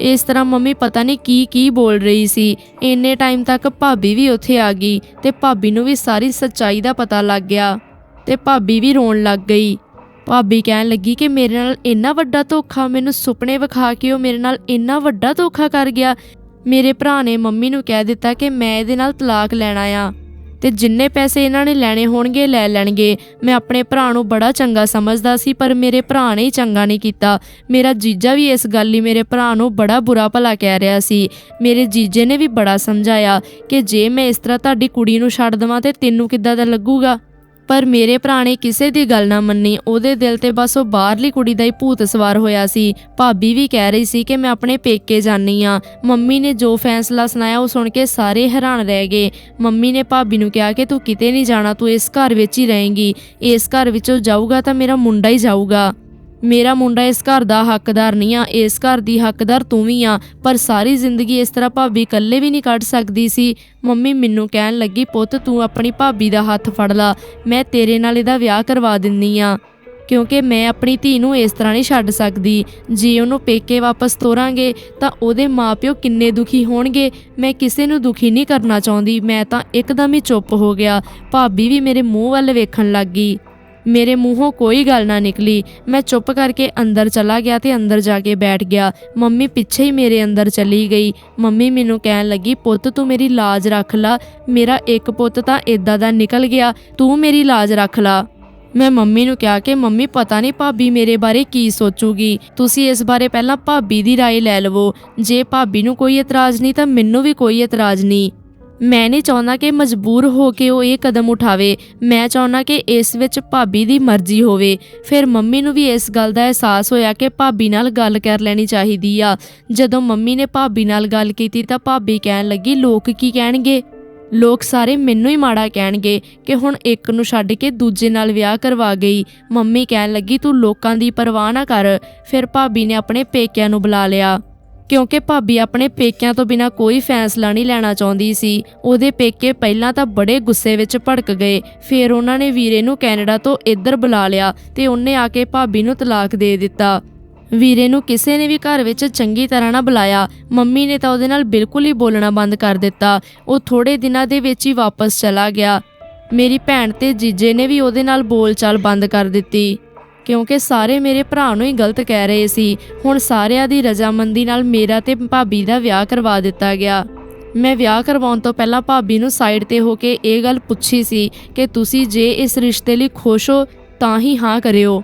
A: ਇਸ ਤਰ੍ਹਾਂ ਮੰਮੀ ਪਤਾ ਨਹੀਂ ਕੀ ਕੀ ਬੋਲ ਰਹੀ ਸੀ। ਇੰਨੇ ਟਾਈਮ ਤੱਕ ਭਾਬੀ ਵੀ ਉੱਥੇ ਆ ਗਈ ਤੇ ਭਾਬੀ ਨੂੰ ਵੀ ਸਾਰੀ ਸੱਚਾਈ ਦਾ ਪਤਾ ਲੱਗ ਗਿਆ ਤੇ ਭਾਬੀ ਵੀ ਰੋਣ ਲੱਗ ਗਈ। ਭਾਬੀ ਕਹਿਣ ਲੱਗੀ ਕਿ ਮੇਰੇ ਨਾਲ ਇੰਨਾ ਵੱਡਾ ਧੋਖਾ, ਮੈਨੂੰ ਸੁਪਨੇ ਵਿਖਾ ਕੇ ਉਹ ਮੇਰੇ ਨਾਲ ਇੰਨਾ ਵੱਡਾ ਧੋਖਾ ਕਰ ਗਿਆ। ਮੇਰੇ ਭਰਾ ਨੇ ਮੰਮੀ ਨੂੰ ਕਹਿ ਦਿੱਤਾ ਕਿ ਮੈਂ ਇਹਦੇ ਨਾਲ ਤਲਾਕ ਲੈਣਾ ਆ ਤੇ ਜਿੰਨੇ ਪੈਸੇ ਇਹਨਾਂ ਨੇ ਲੈਣੇ ਹੋਣਗੇ, ਲੈ ਲੈਣਗੇ। ਮੈਂ ਆਪਣੇ ਭਰਾ ਨੂੰ ਬੜਾ ਚੰਗਾ ਸਮਝਦਾ ਸੀ, ਪਰ ਮੇਰੇ ਭਰਾ ਨੇ ਹੀ ਚੰਗਾ ਨਹੀਂ ਕੀਤਾ। ਮੇਰਾ ਜੀਜਾ ਵੀ ਇਸ ਗੱਲ ਲਈ ਮੇਰੇ ਭਰਾ ਨੂੰ ਬੜਾ ਬੁਰਾ ਭਲਾ ਕਹਿ ਰਿਹਾ ਸੀ। ਮੇਰੇ ਜੀਜੇ ਨੇ ਵੀ ਬੜਾ ਸਮਝਾਇਆ ਕਿ ਜੇ ਮੈਂ ਇਸ ਤਰ੍ਹਾਂ ਤੁਹਾਡੀ ਕੁੜੀ ਨੂੰ ਛੱਡ ਦਵਾਂ ਤੇ ਤੈਨੂੰ ਕਿੱਦਾਂ ਦਾ ਲੱਗੂਗਾ? ਪਰ ਮੇਰੇ ਭਰਾ ਨੇ ਕਿਸੇ ਦੀ ਗੱਲ ਨਾ ਮੰਨੀ। ਉਹਦੇ ਦਿਲ ਤੇ ਬਸ ਉਹ ਬਾਹਰਲੀ ਕੁੜੀ ਦਾ ਹੀ ਭੂਤ ਸਵਾਰ ਹੋਇਆ ਸੀ। ਭਾਬੀ ਵੀ ਕਹਿ ਰਹੀ ਸੀ ਕਿ ਮੈਂ ਆਪਣੇ ਪੇਕੇ ਜਾਨੀ ਆ ਮੰਮੀ ਨੇ ਜੋ ਫੈਸਲਾ ਸੁਣਾਇਆ ਉਹ ਸੁਣ ਕੇ ਸਾਰੇ ਹੈਰਾਨ ਰਹਿ ਗਏ। ਮੰਮੀ ਨੇ ਭਾਬੀ ਨੂੰ ਕਿਹਾ ਕਿ ਤੂੰ ਕਿਤੇ ਨਹੀਂ ਜਾਣਾ, ਤੂੰ ਇਸ ਘਰ ਵਿੱਚ ਹੀ ਰਹੇਂਗੀ। ਇਸ ਘਰ ਵਿੱਚੋਂ ਜਾਊਗਾ ਤਾਂ ਮੇਰਾ ਮੁੰਡਾ ਹੀ ਜਾਊਗਾ। ਮੇਰਾ ਮੁੰਡਾ ਇਸ ਘਰ ਦਾ ਹੱਕਦਾਰ ਨਹੀਂ ਆ, ਇਸ ਘਰ ਦੀ ਹੱਕਦਾਰ ਤੂੰ ਵੀ ਆ, ਪਰ ਸਾਰੀ ਜ਼ਿੰਦਗੀ ਇਸ ਤਰ੍ਹਾਂ ਭਾਬੀ ਇਕੱਲੇ ਵੀ ਨਹੀਂ ਕੱਢ ਸਕਦੀ ਸੀ। ਮੰਮੀ ਮੈਨੂੰ ਕਹਿਣ ਲੱਗੀ, ਪੁੱਤ, ਤੂੰ ਆਪਣੀ ਭਾਬੀ ਦਾ ਹੱਥ ਫੜ ਲਾ, ਮੈਂ ਤੇਰੇ ਨਾਲ ਇਹਦਾ ਵਿਆਹ ਕਰਵਾ ਦਿੰਨੀ ਆ। ਕਿਉਂਕਿ ਮੈਂ ਆਪਣੀ ਧੀ ਨੂੰ ਇਸ ਤਰ੍ਹਾਂ ਨਹੀਂ ਛੱਡ ਸਕਦੀ। ਜੇ ਉਹਨੂੰ ਪੇਕੇ ਵਾਪਸ ਤੋਰਾਂਗੇ, ਤਾਂ ਉਹਦੇ ਮਾਪਿਓ ਕਿੰਨੇ ਦੁਖੀ ਹੋਣਗੇ। ਮੈਂ ਕਿਸੇ ਨੂੰ ਦੁਖੀ ਨਹੀਂ ਕਰਨਾ ਚਾਹੁੰਦੀ, ਮੈਂ ਤਾਂ ਇੱਕਦਮ ਹੀ ਚੁੱਪ ਹੋ ਗਿਆ। ਭਾਬੀ ਵੀ ਮੇਰੇ ਮੂੰਹ ਵੱਲ ਵੇਖਣ ਲੱਗ ਗਈ। ਮੇਰੇ ਮੂੰਹੋਂ ਕੋਈ ਗੱਲ ਨਾ ਨਿਕਲੀ ਮੈਂ ਚੁੱਪ ਕਰਕੇ ਅੰਦਰ ਚਲਾ ਗਿਆ ਤੇ ਅੰਦਰ ਜਾ ਕੇ ਬੈਠ ਗਿਆ ਮੰਮੀ ਪਿੱਛੇ ਹੀ ਮੇਰੇ ਅੰਦਰ ਚਲੀ ਗਈ ਮੰਮੀ ਮੈਨੂੰ ਕਹਿਣ ਲੱਗੀ ਪੁੱਤ ਤੂੰ ਮੇਰੀ ਲਾਜ ਰੱਖ ਲਾ ਮੇਰਾ ਇੱਕ ਪੁੱਤ ਤਾਂ ਇਦਾਂ ਦਾ ਨਿਕਲ ਗਿਆ ਤੂੰ ਮੇਰੀ ਲਾਜ ਰੱਖ ਲਾ ਮੈਂ ਮੰਮੀ ਨੂੰ ਕਿਹਾ ਕਿ ਮੰਮੀ ਪਤਾ ਨਹੀਂ ਭਾਬੀ ਮੇਰੇ ਬਾਰੇ ਕੀ ਸੋਚੂਗੀ ਤੁਸੀਂ ਇਸ ਬਾਰੇ ਪਹਿਲਾਂ ਭਾਬੀ ਦੀ رائے ਲੈ ਲਵੋ ਜੇ ਭਾਬੀ ਨੂੰ ਕੋਈ ਇਤਰਾਜ਼ ਨਹੀਂ ਤਾਂ ਮੈਨੂੰ ਵੀ ਕੋਈ ਇਤਰਾਜ਼ ਨਹੀਂ ਮੈਂ ਨਹੀਂ ਚਾਹੁੰਦਾ ਕਿ ਮਜਬੂਰ ਹੋ ਕੇ ਉਹ ਇਹ ਕਦਮ ਉਠਾਵੇ। ਮੈਂ ਚਾਹੁੰਦਾ ਕਿ ਇਸ ਵਿੱਚ ਭਾਬੀ ਦੀ ਮਰਜ਼ੀ ਹੋਵੇ। ਫਿਰ ਮੰਮੀ ਨੂੰ ਵੀ ਇਸ ਗੱਲ ਦਾ ਅਹਿਸਾਸ ਹੋਇਆ ਕਿ ਭਾਬੀ ਨਾਲ ਗੱਲ ਕਰ ਲੈਣੀ ਚਾਹੀਦੀ ਆ। ਜਦੋਂ ਮੰਮੀ ਨੇ ਭਾਬੀ ਨਾਲ ਗੱਲ ਕੀਤੀ ਤਾਂ ਭਾਬੀ ਕਹਿਣ ਲੱਗੀ, ਲੋਕ ਕੀ ਕਹਿਣਗੇ? ਲੋਕ ਸਾਰੇ ਮੈਨੂੰ ਹੀ ਮਾੜਾ ਕਹਿਣਗੇ ਕਿ ਹੁਣ ਇੱਕ ਨੂੰ ਛੱਡ ਕੇ ਦੂਜੇ ਨਾਲ ਵਿਆਹ ਕਰਵਾ ਗਈ। ਮੰਮੀ ਕਹਿਣ ਲੱਗੀ, ਤੂੰ ਲੋਕਾਂ ਦੀ ਪਰਵਾਹ ਨਾ ਕਰ। ਫਿਰ ਭਾਬੀ ਨੇ ਆਪਣੇ ਪੇਕਿਆਂ ਨੂੰ ਬੁਲਾ ਲਿਆ। ਕਿਉਂਕਿ ਭਾਬੀ ਆਪਣੇ ਪੇਕਿਆਂ ਤੋਂ ਬਿਨਾ ਕੋਈ ਫੈਸਲਾ ਨਹੀਂ ਲੈਣਾ ਚਾਹੁੰਦੀ ਸੀ। ਉਹਦੇ ਪੇਕੇ ਪਹਿਲਾਂ ਤਾਂ ਬੜੇ ਗੁੱਸੇ ਵਿੱਚ ਭੜਕ ਗਏ। ਫਿਰ ਉਹਨਾਂ ਨੇ ਵੀਰੇ ਨੂੰ ਕੈਨੇਡਾ ਤੋਂ ਇੱਧਰ ਬੁਲਾ ਲਿਆ ਤੇ ਉਹਨੇ ਆ ਕੇ ਭਾਬੀ ਨੂੰ ਤਲਾਕ ਦੇ ਦਿੱਤਾ। ਵੀਰੇ ਨੂੰ ਕਿਸੇ ਨੇ ਵੀ ਘਰ ਵਿੱਚ ਚੰਗੀ ਤਰ੍ਹਾਂ ਨਾ ਬੁਲਾਇਆ। ਮੰਮੀ ਨੇ ਤਾਂ ਉਹਦੇ ਨਾਲ ਬਿਲਕੁਲ ਹੀ ਬੋਲਣਾ ਬੰਦ ਕਰ ਦਿੱਤਾ। ਉਹ ਥੋੜੇ ਦਿਨਾਂ ਦੇ ਵਿੱਚ ਹੀ ਵਾਪਸ ਚਲਾ ਗਿਆ। ਮੇਰੀ ਭੈਣ ਤੇ ਜੀਜੇ ਨੇ ਵੀ ਉਹਦੇ ਨਾਲ ਬੋਲਚਾਲ ਬੰਦ ਕਰ ਦਿੱਤੀ। ਕਿਉਂਕਿ ਸਾਰੇ ਮੇਰੇ ਭਰਾ ਨੂੰ ਹੀ ਗਲਤ ਕਹਿ ਰਹੇ ਸੀ। ਹੁਣ ਸਾਰਿਆਂ ਦੀ ਰਜ਼ਾਮੰਦੀ ਨਾਲ ਮੇਰਾ ਤੇ ਭਾਬੀ ਦਾ ਵਿਆਹ ਕਰਵਾ ਦਿੱਤਾ ਗਿਆ। ਮੈਂ ਵਿਆਹ ਕਰਵਾਉਣ ਤੋਂ ਪਹਿਲਾਂ ਭਾਬੀ ਨੂੰ ਸਾਈਡ ਤੇ ਹੋ ਕੇ ਇਹ ਗੱਲ ਪੁੱਛੀ ਸੀ ਕਿ ਤੁਸੀਂ ਜੇ ਇਸ ਰਿਸ਼ਤੇ ਲਈ ਖੁਸ਼ ਹੋ, ਤਾਂ ਹੀ ਹਾਂ ਕਰਿਓ।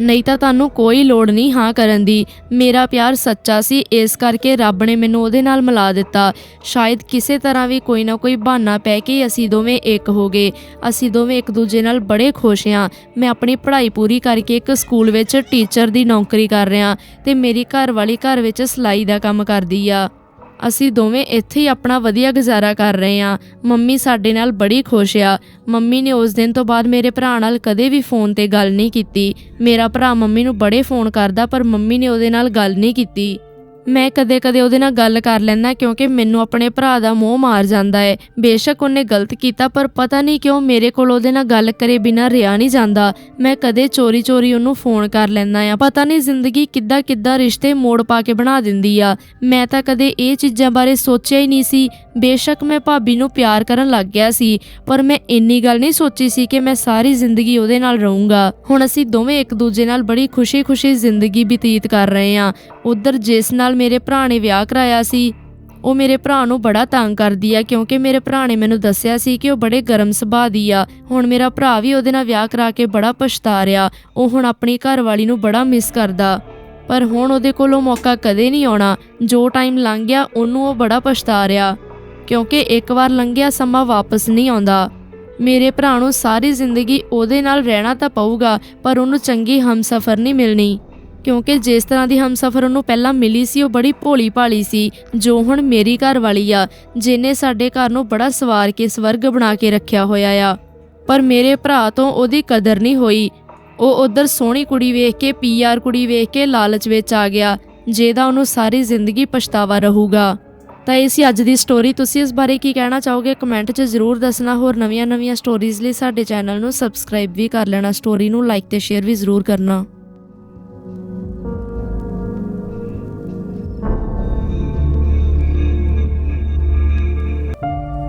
A: ਨਹੀਂ ਤਾਂ ਤੁਹਾਨੂੰ ਕੋਈ ਲੋੜ ਨਹੀਂ ਹਾਂ ਕਰਨ ਦੀ। ਮੇਰਾ ਪਿਆਰ ਸੱਚਾ ਸੀ, ਇਸ ਕਰਕੇ ਰੱਬ ਨੇ ਮੈਨੂੰ ਉਹਦੇ ਨਾਲ ਮਿਲਾ ਦਿੱਤਾ। ਸ਼ਾਇਦ ਕਿਸੇ ਤਰ੍ਹਾਂ ਵੀ ਕੋਈ ਨਾ ਕੋਈ ਬਹਾਨਾ ਪੈ ਕੇ ਅਸੀਂ ਦੋਵੇਂ ਇੱਕ ਹੋ ਗਏ। ਅਸੀਂ ਦੋਵੇਂ ਇੱਕ ਦੂਜੇ ਨਾਲ ਬੜੇ ਖੁਸ਼ ਹਾਂ। ਮੈਂ ਆਪਣੀ ਪੜ੍ਹਾਈ ਪੂਰੀ ਕਰਕੇ ਇੱਕ ਸਕੂਲ ਵਿੱਚ ਟੀਚਰ ਦੀ ਨੌਕਰੀ ਕਰ ਰਿਹਾ ਤੇ ਮੇਰੀ ਘਰ ਵਾਲੀ ਘਰ ਵਿੱਚ ਸਿਲਾਈ ਦਾ ਕੰਮ ਕਰਦੀ ਆ। ਅਸੀਂ ਦੋਵੇਂ ਇੱਥੇ ਹੀ ਆਪਣਾ ਵਧੀਆ ਗੁਜ਼ਾਰਾ ਕਰ ਰਹੇ ਹਾਂ। ਮੰਮੀ ਸਾਡੇ ਨਾਲ ਬੜੀ ਖੁਸ਼ ਆ। ਮੰਮੀ ਨੇ ਉਸ ਦਿਨ ਤੋਂ ਬਾਅਦ ਮੇਰੇ ਭਰਾ ਨਾਲ ਕਦੇ ਵੀ ਫੋਨ ਤੇ ਗੱਲ ਨਹੀਂ ਕੀਤੀ। ਮੇਰਾ ਭਰਾ ਮੰਮੀ ਨੂੰ ਬੜੇ ਫੋਨ ਕਰਦਾ, ਪਰ ਮੰਮੀ ਨੇ ਉਹਦੇ ਨਾਲ ਗੱਲ ਨਹੀਂ ਕੀਤੀ। ਮੈਂ ਕਦੇ-ਕਦੇ ਉਹਦੇ ਨਾਲ ਗੱਲ ਕਰ ਲੈਂਦਾ ਕਿਉਂਕਿ ਮੈਨੂੰ ਆਪਣੇ ਭਰਾ ਦਾ ਮੋਹ ਮਾਰ ਜਾਂਦਾ ਹੈ ਬੇਸ਼ੱਕ ਉਹਨੇ ਗਲਤ ਕੀਤਾ, ਪਰ ਪਤਾ ਨਹੀਂ ਕਿਉਂ ਮੇਰੇ ਕੋਲ ਉਹਦੇ ਨਾਲ ਗੱਲ ਕਰੇ ਬਿਨਾਂ ਰਿਹਾ ਨਹੀਂ ਜਾਂਦਾ। ਮੈਂ ਕਦੇ ਚੋਰੀ-ਚੋਰੀ ਉਹਨੂੰ ਫੋਨ ਕਰ ਲੈਂਦਾ ਆ। ਪਤਾ ਨਹੀਂ ਜ਼ਿੰਦਗੀ ਕਿੱਦਾਂ ਕਿੱਦਾਂ ਰਿਸ਼ਤੇ ਮੋੜ ਪਾ ਕੇ ਬਣਾ ਦਿੰਦੀ ਆ। ਮੈਂ ਤਾਂ ਕਦੇ ਇਹ ਚੀਜ਼ਾਂ ਬਾਰੇ ਸੋਚਿਆ ਹੀ ਨਹੀਂ ਸੀ। ਬੇਸ਼ੱਕ ਮੈਂ ਭਾਬੀ ਨੂੰ ਪਿਆਰ ਕਰਨ ਲੱਗ ਗਿਆ ਸੀ, ਪਰ ਮੈਂ ਇੰਨੀ ਗੱਲ ਨਹੀਂ ਸੋਚੀ ਸੀ ਕਿ ਮੈਂ ਸਾਰੀ ਜ਼ਿੰਦਗੀ ਉਹਦੇ ਨਾਲ ਰਹੂੰਗਾ। ਹੁਣ ਅਸੀਂ ਦੋਵੇਂ ਇੱਕ ਦੂਜੇ ਨਾਲ ਬੜੀ ਖੁਸ਼ੀ-ਖੁਸ਼ੀ ਜ਼ਿੰਦਗੀ ਬਤੀਤ ਕਰ ਰਹੇ ਹਾਂ ਉਧਰ ਜਿਸ ਨਾਲ ਨਾਲ ਮੇਰੇ ਭਰਾ ਨੇ ਵਿਆਹ ਕਰਾਇਆ ਸੀ। ਉਹ ਮੇਰੇ ਭਰਾ ਨੂੰ ਬੜਾ ਤੰਗ ਕਰਦੀ ਆ, ਕਿਉਂਕਿ ਮੇਰੇ ਭਰਾ ਨੇ ਮੈਨੂੰ ਦੱਸਿਆ ਸੀ ਕਿ ਉਹ ਬੜੇ ਗਰਮ ਸੁਭਾਅ ਦੀ ਆ। ਹੁਣ ਮੇਰਾ ਭਰਾ ਵੀ ਉਹਦੇ ਨਾਲ ਵਿਆਹ ਕਰਾ ਕੇ ਬੜਾ ਪਛਤਾ ਰਿਹਾ ਉਹ ਹੁਣ ਆਪਣੀ ਘਰਵਾਲੀ ਨੂੰ ਬੜਾ ਮਿਸ ਕਰਦਾ। ਪਰ ਹੁਣ ਉਹਦੇ ਕੋਲ ਉਹ ਮੌਕਾ ਕਦੇ ਨਹੀਂ ਆਉਣਾ। ਜੋ ਟਾਈਮ ਲੰਘ ਗਿਆ, ਉਹਨੂੰ ਉਹ ਬੜਾ ਪਛਤਾ ਰਿਹਾ ਕਿਉਂਕਿ ਇੱਕ ਵਾਰ ਲੰਘਿਆ ਸਮਾਂ ਵਾਪਸ ਨਹੀਂ ਆਉਂਦਾ। ਮੇਰੇ ਭਰਾ ਨੂੰ ਸਾਰੀ ਜ਼ਿੰਦਗੀ ਉਹਦੇ ਨਾਲ ਰਹਿਣਾ ਤਾਂ ਪਊਗਾ, ਪਰ ਉਹਨੂੰ ਚੰਗੀ ਹਮਸਫਰ ਨਹੀਂ ਮਿਲਣੀ। ਕਿਉਂਕਿ ਜਿਸ ਤਰ੍ਹਾਂ ਦੀ ਹਮਸਫਰ ਉਹਨੂੰ ਪਹਿਲਾਂ ਮਿਲੀ ਸੀ, ਉਹ ਬੜੀ ਭੋਲੀ ਭਾਲੀ ਸੀ, ਜੋ ਹੁਣ ਮੇਰੀ ਘਰ ਵਾਲੀ ਆ, ਜਿਨੇ ਸਾਡੇ ਘਰ ਨੂੰ ਬੜਾ ਸਵਾਰ ਕੇ ਸਵਰਗ ਬਣਾ ਕੇ ਰੱਖਿਆ ਹੋਇਆ ਆ। ਪਰ ਮੇਰੇ ਭਰਾ ਤੋਂ ਉਹਦੀ ਕਦਰ ਨਹੀਂ ਹੋਈ। ਉਹ ਉਧਰ ਸੋਹਣੀ ਕੁੜੀ ਵੇਖ ਕੇ, ਪੀਆਰ ਕੁੜੀ ਵੇਖ ਕੇ ਲਾਲਚ ਵਿੱਚ ਆ ਗਿਆ, ਜਿਹਦਾ ਉਹਨੂੰ ਸਾਰੀ ਜ਼ਿੰਦਗੀ ਪਛਤਾਵਾ ਰਹੂਗਾ। ਤਾਂ ਇਹ ਸੀ ਅੱਜ ਦੀ ਸਟੋਰੀ ਤੁਸੀਂ ਇਸ ਬਾਰੇ ਕੀ ਕਹਿਣਾ ਚਾਹੋਗੇ? ਕਮੈਂਟ 'ਚ ਜ਼ਰੂਰ ਦੱਸਣਾ। ਹੋਰ ਨਵੀਆਂ-ਨਵੀਆਂ ਸਟੋਰੀਜ਼ ਲਈ ਸਾਡੇ ਚੈਨਲ ਨੂੰ ਸਬਸਕ੍ਰਾਈਬ ਵੀ ਕਰ ਲੈਣਾ। ਸਟੋਰੀ ਨੂੰ ਲਾਈਕ ਤੇ ਸ਼ੇਅਰ ਵੀ ਜ਼ਰੂਰ ਕਰਨਾ।